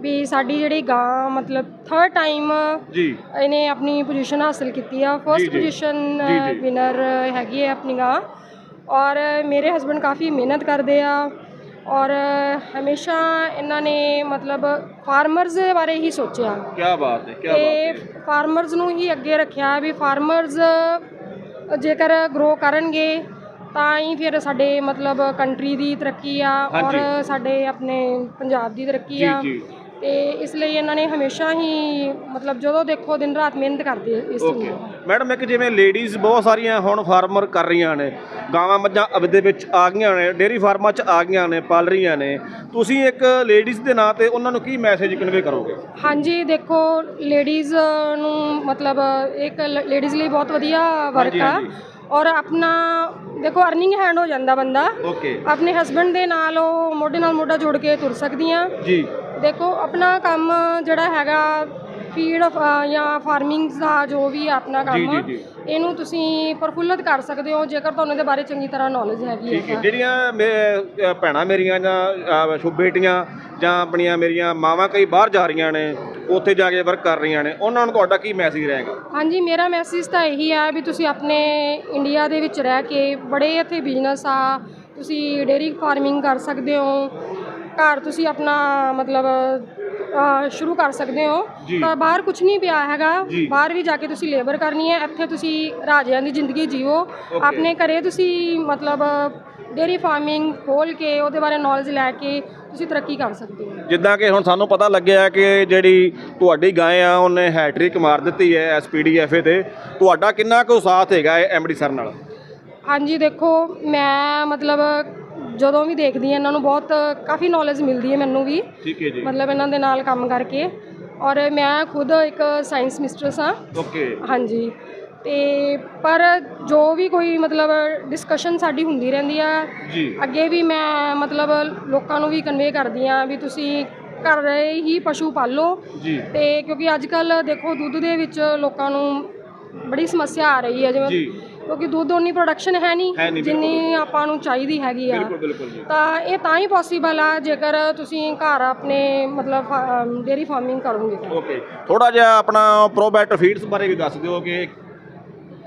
ਵੀ ਸਾਡੀ ਜਿਹੜੀ ਗਾਂ ਮਤਲਬ ਥਰਡ ਟਾਈਮ ਜੀ। ਇਹਨੇ ਆਪਣੀ ਪੋਜੀਸ਼ਨ ਹਾਸਲ ਕੀਤੀ ਆ। ਫਰਸਟ ਜੀ। ਪੋਜੀਸ਼ਨ। ਵਿਨਰ ਹੈਗੀ ਹੈ ਆਪਣੀ ਗਾਂ। ਔਰ ਮੇਰੇ ਹਸਬੰਡ ਕਾਫੀ ਮਿਹਨਤ ਕਰਦੇ ਆ ਔਰ ਹਮੇਸ਼ਾ ਇਹਨਾਂ ਨੇ ਮਤਲਬ ਫਾਰਮਰਸ ਦੇ ਬਾਰੇ ਹੀ ਸੋਚਿਆ। ਕੀ ਬਾਤ ਹੈ ਕੀ ਤੇ ਫਾਰਮਰਸ ਨੂੰ ਹੀ ਅੱਗੇ ਰੱਖਿਆ ਵੀ ਫਾਰਮਰਸ ਜੇਕਰ ਗਰੋ ਕਰਨਗੇ ਤਾਂ ਹੀ ਫਿਰ ਸਾਡੇ ਮਤਲਬ ਕੰਟਰੀ ਦੀ ਤਰੱਕੀ ਆ ਔਰ। ਸਾਡੇ ਆਪਣੇ ਪੰਜਾਬ ਦੀ ਤਰੱਕੀ ਜੀ ਆ। ਜੀ। ਤੇ ਇਸ ਲਈ ਇਹਨਾਂ ਨੇ ਹਮੇਸ਼ਾ ਹੀ ਮਤਲਬ ਜਦੋਂ ਦੇਖੋ ਦਿਨ ਰਾਤ ਮਿਹਨਤ ਕਰਦੇ ਇਸ ਚੀਜ਼ ਓਕੇ ਨੂੰ। ਮੈਡਮ ਇੱਕ ਜਿਵੇਂ ਲੇਡੀਜ਼ ਬਹੁਤ ਸਾਰੀਆਂ ਹੁਣ ਫਾਰਮਰ ਕਰ ਰਹੀਆਂ ਨੇ ਗਾਵਾਂ ਮੱਝਾਂ ਅਬ ਦੇ ਵਿੱਚ ਆ ਗਈਆਂ ਨੇ ਡੇਅਰੀ ਫਾਰਮਾਂ 'ਚ ਆ ਗਈਆਂ ਨੇ ਪਾਲ ਰਹੀਆਂ ਨੇ। ਤੁਸੀਂ ਇੱਕ ਲੇਡੀਜ਼ ਦੇ ਨਾਂ ਤੇ ਉਹਨਾਂ ਨੂੰ ਕੀ ਮੈਸੇਜ ਕਨਵੇ ਕਰੋਗੇ? ਹਾਂਜੀ ਦੇਖੋ ਲੇਡੀਜ਼ ਨੂੰ ਮਤਲਬ ਇੱਕ ਲੇਡੀਜ਼ ਲਈ ਬਹੁਤ ਵਧੀਆ ਵਰਕ ਆ। ਹਾਂਜੀ। ਔਰ ਆਪਣਾ ਦੇਖੋ ਅਰਨਿੰਗ ਹੈਂਡ ਹੋ ਜਾਂਦਾ ਬੰਦਾ। ਓਕੇ ਆਪਣੇ ਹਸਬੰਡ ਦੇ ਨਾਲ ਉਹ ਮੋਢੇ ਨਾਲ ਮੋਢਾ ਜੋੜ ਕੇ ਤੁਰ ਸਕਦੀਆਂ। ਜੀ। ਦੇਖੋ ਆਪਣਾ ਕੰਮ ਜਿਹੜਾ ਹੈਗਾ ਫੀਡ ਜਾਂ ਫਾਰਮਿੰਗ ਦਾ ਜੋ ਵੀ ਆ ਆਪਣਾ ਕੰਮ ਜੀ, ਇਹਨੂੰ ਤੁਸੀਂ ਪ੍ਰਫੁੱਲਤ ਕਰ ਸਕਦੇ ਹੋ ਜੇਕਰ ਤੁਹਾਨੂੰ ਇਹਦੇ ਬਾਰੇ ਚੰਗੀ ਤਰ੍ਹਾਂ ਨੌਲੇਜ ਹੈਗੀ ਠੀਕ ਹੈ। ਹੈ ਜਿਹੜੀਆਂ ਮੇ- ਅ, ਭੈਣਾਂ ਮੇਰੀਆਂ ਜਾਂ ਅ, ਸ਼ੁਭ ਬੇਟੀਆਂ ਜਾਂ ਆਪਣੀਆਂ ਮੇਰੀਆਂ ਮਾਵਾਂ ਕਈ ਬਾਹਰ ਜਾ ਰਹੀਆਂ ਨੇ ਉੱਥੇ ਜਾ ਕੇ ਵਰਕ ਕਰ ਰਹੀਆਂ ਨੇ ਉਹਨਾਂ ਨੂੰ ਤੁਹਾਡਾ ਕੀ ਮੈਸੇਜ ਰਹੇਗਾ? ਹਾਂਜੀ ਮੇਰਾ ਮੈਸੇਜ ਤਾਂ ਇਹੀ ਹੈ ਵੀ ਤੁਸੀਂ ਆਪਣੇ ਇੰਡੀਆ ਦੇ ਵਿੱਚ ਰਹਿ ਕੇ ਬੜੇ ਇੱਥੇ ਬਿਜ਼ਨਸ ਆ ਤੁਸੀਂ ਡੇਅਰੀ ਫਾਰਮਿੰਗ ਕਰ ਸਕਦੇ ਹੋ ਘਰ ਤੁਸੀਂ ਆਪਣਾ ਮਤਲਬ ਸ਼ੁਰੂ ਕਰ ਸਕਦੇ ਹੋ। ਜੀ। ਤਾਂ ਬਾਹਰ ਕੁਝ ਨਹੀਂ ਪਿਆ ਹੈਗਾ। ਜੀ। ਬਾਹਰ ਵੀ ਜਾ ਕੇ ਤੁਸੀਂ ਲੇਬਰ ਕਰਨੀ ਹੈ। ਇੱਥੇ ਤੁਸੀਂ ਰਾਜਿਆਂ ਦੀ ਜ਼ਿੰਦਗੀ ਜੀਵੋ ਆਪਣੇ ਘਰੇ ਤੁਸੀਂ ਮਤਲਬ ਡੇਅਰੀ ਫਾਰਮਿੰਗ ਖੋਲ ਕੇ ਉਹਦੇ ਬਾਰੇ ਨੌਲੇਜ ਲੈ ਕੇ ਤੁਸੀਂ ਤਰੱਕੀ ਕਰ ਸਕਦੇ ਹੋ। ਜਿੱਦਾਂ ਕਿ ਹੁਣ ਸਾਨੂੰ ਪਤਾ ਲੱਗਿਆ ਕਿ ਜਿਹੜੀ ਤੁਹਾਡੀ ਗਾਂ ਆ ਉਹਨੇ ਹੈਟ੍ਰਿਕ ਮਾਰ ਦਿੱਤੀ ਹੈ ਐਸਪੀਡੀਐਫਏ ਤੇ। ਤੁਹਾਡਾ ਕਿੰਨਾ ਕੁ ਸਾਥ ਹੈਗਾ ਐਮਡੀ ਸਰ ਨਾਲ? ਹਾਂਜੀ ਦੇਖੋ ਮੈਂ ਮਤਲਬ ਜਦੋਂ ਵੀ ਦੇਖਦੀ ਹਾਂ ਇਹਨਾਂ ਨੂੰ ਬਹੁਤ ਕਾਫੀ ਨੌਲੇਜ ਮਿਲਦੀ ਹੈ ਮੈਨੂੰ ਵੀ। ਠੀਕ ਹੈ ਜੀ। ਮਤਲਬ ਇਹਨਾਂ ਦੇ ਨਾਲ ਕੰਮ ਕਰਕੇ। ਔਰ ਮੈਂ ਖੁਦ ਇੱਕ ਸਾਇੰਸ ਮਿਸਟਰਸ ਹਾਂ। ਓਕੇ ਹਾਂਜੀ। ਤੇ ਪਰ ਜੋ ਵੀ ਕੋਈ ਮਤਲਬ ਡਿਸਕਸ਼ਨ ਸਾਡੀ ਹੁੰਦੀ ਰਹਿੰਦੀ ਆ ਜੀ। ਅੱਗੇ ਵੀ ਮੈਂ ਮਤਲਬ ਲੋਕਾਂ ਨੂੰ ਵੀ ਕਨਵੇ ਕਰਦੀ ਆ ਵੀ ਤੁਸੀਂ ਘਰ ਰਹੇ ਹੀ ਪਸ਼ੂ ਪਾਲੋ। ਜੀ। ਤੇ ਕਿਉਂਕਿ ਅੱਜ ਕੱਲ ਦੇਖੋ ਦੁੱਧ ਦੇ ਵਿੱਚ ਲੋਕਾਂ ਨੂੰ ਬੜੀ ਸਮੱਸਿਆ ਆ ਰਹੀ ਹੈ। ਜਿਵੇਂ ਕਿਉਂਕਿ ਦੁੱਧ ਉਨੀ ਪ੍ਰੋਡਕਸ਼ਨ ਹੈ ਹੈ ਨਹੀਂ ਨਹੀਂ, ਜਿੰਨੀ ਆਪਾਂ ਨੂੰ ਚਾਹੀਦੀ ਹੈਗੀ ਆ। ਬਿਲਕੁਲ ਬਿਲਕੁਲ ਜੀ। ਤਾਂ ਇਹ ਤਾਂ ਹੀ ਪੋਸੀਬਲ ਆ ਜੇਕਰ ਤੁਸੀਂ ਘਰ ਆਪਣੇ ਮਤਲਬ ਡੇਰੀ ਫਾਰਮਿੰਗ ਕਰੋਗੇ ਤਾਂ। ਓਕੇ ਥੋੜਾ ਜਿਹਾ ਆਪਣਾ ਪ੍ਰੋਬੈਟ ਫੀਡਸ ਬਾਰੇ ਵੀ ਦੱਸ ਦਿਓ ਕਿ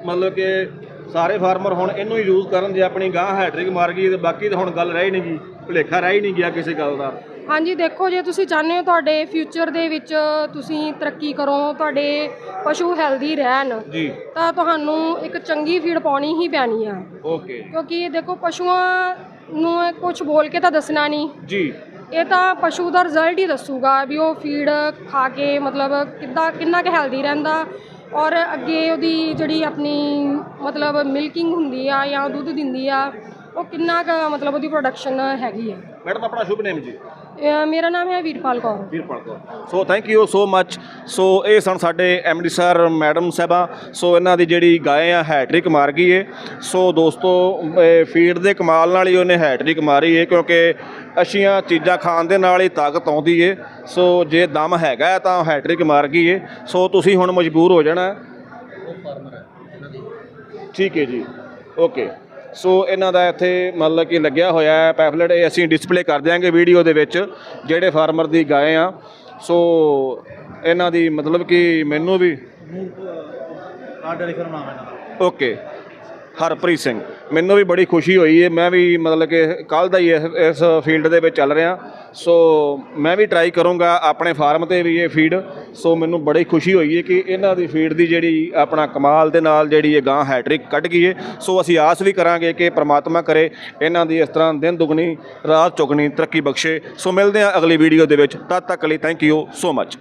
ਮਤਲਬ ਕਿ ਸਾਰੇ ਫਾਰਮਰ ਹੁਣ ਇਹਨੂੰ ਹੀ ਯੂਜ਼ ਕਰਨ ਜੇ ਆਪਣੀ ਗਾਂ ਹੈਟ੍ਰਿਕ ਮਾਰ ਗਈ ਤੇ ਬਾਕੀ ਤਾਂ ਹੁਣ ਗੱਲ ਰਹਿ ਹੀ ਨਹੀਂ ਗਈ ਭੁਲੇਖਾ ਰਹਿ ਹੀ ਨਹੀਂ ਗਿਆ ਕਿਸੇ ਗੱਲ ਦਾ। ਹਾਂਜੀ ਦੇਖੋ ਜੇ ਤੁਸੀਂ ਚਾਹੁੰਦੇ ਹੋ ਤੁਹਾਡੇ ਫਿਊਚਰ ਦੇ ਵਿੱਚ ਤੁਸੀਂ ਤਰੱਕੀ ਕਰੋ ਤੁਹਾਡੇ ਪਸ਼ੂ ਹੈਲਦੀ ਰਹਿਣ ਜੀ। ਤਾਂ ਤੁਹਾਨੂੰ ਇੱਕ ਚੰਗੀ ਫੀਡ ਪਾਉਣੀ ਹੀ ਪੈਣੀ ਆ। ਓਕੇ ਕਿਉਂਕਿ ਦੇਖੋ ਪਸ਼ੂਆਂ ਨੂੰ ਕੁਝ ਬੋਲ ਕੇ ਤਾਂ ਦੱਸਣਾ ਨਹੀਂ। ਜੀ। ਇਹ ਤਾਂ ਪਸ਼ੂ ਦਾ ਰਿਜ਼ਲਟ ਹੀ ਦੱਸੂਗਾ ਵੀ ਉਹ ਫੀਡ ਖਾ ਕੇ ਮਤਲਬ ਕਿੱਦਾਂ ਕਿੰਨਾ ਕੁ ਹੈਲਦੀ ਰਹਿੰਦਾ ਔਰ ਅੱਗੇ ਉਹਦੀ ਜਿਹੜੀ ਆਪਣੀ ਮਤਲਬ ਮਿਲਕਿੰਗ ਹੁੰਦੀ ਆ ਜਾਂ ਦੁੱਧ ਦਿੰਦੀ ਆ ਉਹ ਕਿੰਨਾ ਕੁ ਮਤਲਬ ਉਹਦੀ ਪ੍ਰੋਡਕਸ਼ਨ ਹੈਗੀ ਆ। ਮੈਡਮ ਆਪਣਾ ਸ਼ੁਭ ਨੇਮ ਜੀ। ਮੇਰਾ ਨਾਮ ਹੈ Veerpal Kaur. Veerpal Kaur. So thank you so much so ਇਹ ਸਨ ਸਾਡੇ ਐਮਡੀ ਸਰ ਮੈਡਮ ਸਾਹਿਬਾ। ਸੋ ਇਹਨਾਂ ਦੀ ਜਿਹੜੀ ਗਾਏ ਆ ਹੈਟ੍ਰਿਕ ਮਾਰ ਗਈ ਏ। ਸੋ ਦੋਸਤੋ ਫੀਡ ਦੇ ਕਮਾਲ ਨਾਲ ਹੀ ਉਹਨੇ ਹੈਟ੍ਰਿਕ ਮਾਰੀ ਏ ਕਿਉਂਕਿ ਅਸ਼ੀਆਂ ਚੀਜ਼ਾਂ ਖਾਣ ਦੇ ਨਾਲ ਹੀ ਤਾਕਤ ਆਉਂਦੀ ਏ। ਸੋ ਜੇ ਦਮ ਹੈਗਾ ਹੈ ਤਾਂ ਹੈਟ੍ਰਿਕ ਮਾਰ ਗਈ ਏ। ਸੋ ਤੁਸੀਂ ਹੁਣ ਮਜਬੂਰ ਹੋ ਜਾਣਾ। ਹੈ। ਉਹ ਫਾਰਮਰ ਹੈ ਇਹਨਾਂ ਦੀ। ਠੀਕ ਹੈ ਜੀ। ਓਕੇ ਸੋ ਇਹਨਾਂ ਦਾ ਇੱਥੇ ਮਤਲਬ ਕਿ ਲੱਗਿਆ ਹੋਇਆ ਹੈ ਪੈਫਲੇਟ ਇਹ ਅਸੀਂ ਡਿਸਪਲੇ ਕਰ ਦਿਆਂਗੇ ਵੀਡੀਓ ਦੇ ਵਿੱਚ ਜਿਹੜੇ ਫਾਰਮਰ ਦੀ ਗਾਏ ਆ। ਸੋ ਇਹਨਾਂ ਦੀ ਮਤਲਬ ਕਿ ਮੈਨੂੰ ਵੀ ਆਹ ਡੇਰੀ ਫਾਰਮ ਨਾਮ ਹੈ ਇਹਨਾਂ ਦਾ। ਓਕੇ ਹਰਪ੍ਰੀਤ ਸਿੰਘ। ਮੈਨੂੰ ਵੀ ਬੜੀ ਖੁਸ਼ੀ ਹੋਈ ਹੈ ਮੈਂ ਵੀ ਮਤਲਬ ਕਿ ਕੱਲ ਦਾ ਹੀ ਇਸ ਇਸ ਫੀਲਡ ਦੇ ਵਿੱਚ ਚੱਲ ਰਿਹਾ। ਸੋ ਮੈਂ ਵੀ ਟਰਾਈ ਕਰੂੰਗਾ ਆਪਣੇ ਫਾਰਮ ਤੇ ਵੀ ਇਹ ਫੀਡ ਸੋ ਮੈਨੂੰ ਬੜੀ ਖੁਸ਼ੀ ਹੋਈ ਹੈ ਕਿ ਇਹਨਾਂ ਦੀ ਫੀਡ ਦੀ ਜਿਹੜੀ ਆਪਣਾ ਕਮਾਲ ਦੇ ਨਾਲ ਜਿਹੜੀ ਇਹ ਗਾਂ ਹੈਟ੍ਰਿਕ ਕੱਢ ਗਈ ਹੈ ਸੋ ਅਸੀਂ ਆਸ ਵੀ ਕਰਾਂਗੇ ਕਿ ਪ੍ਰਮਾਤਮਾ ਕਰੇ ਇਹਨਾਂ ਦੀ ਇਸ ਤਰ੍ਹਾਂ ਦਿਨ ਦੁਗਣੀ, ਰਾਤ ਚੁਗਣੀ ਤਰੱਕੀ ਬਖਸ਼ੇ। ਸੋ ਮਿਲਦੇ ਹਾਂ ਅਗਲੀ ਵੀਡੀਓ ਦੇ ਵਿੱਚ। ਤਦ ਤੱਕ ਲਈ ਥੈਂਕ ਯੂ ਸੋ ਮਚ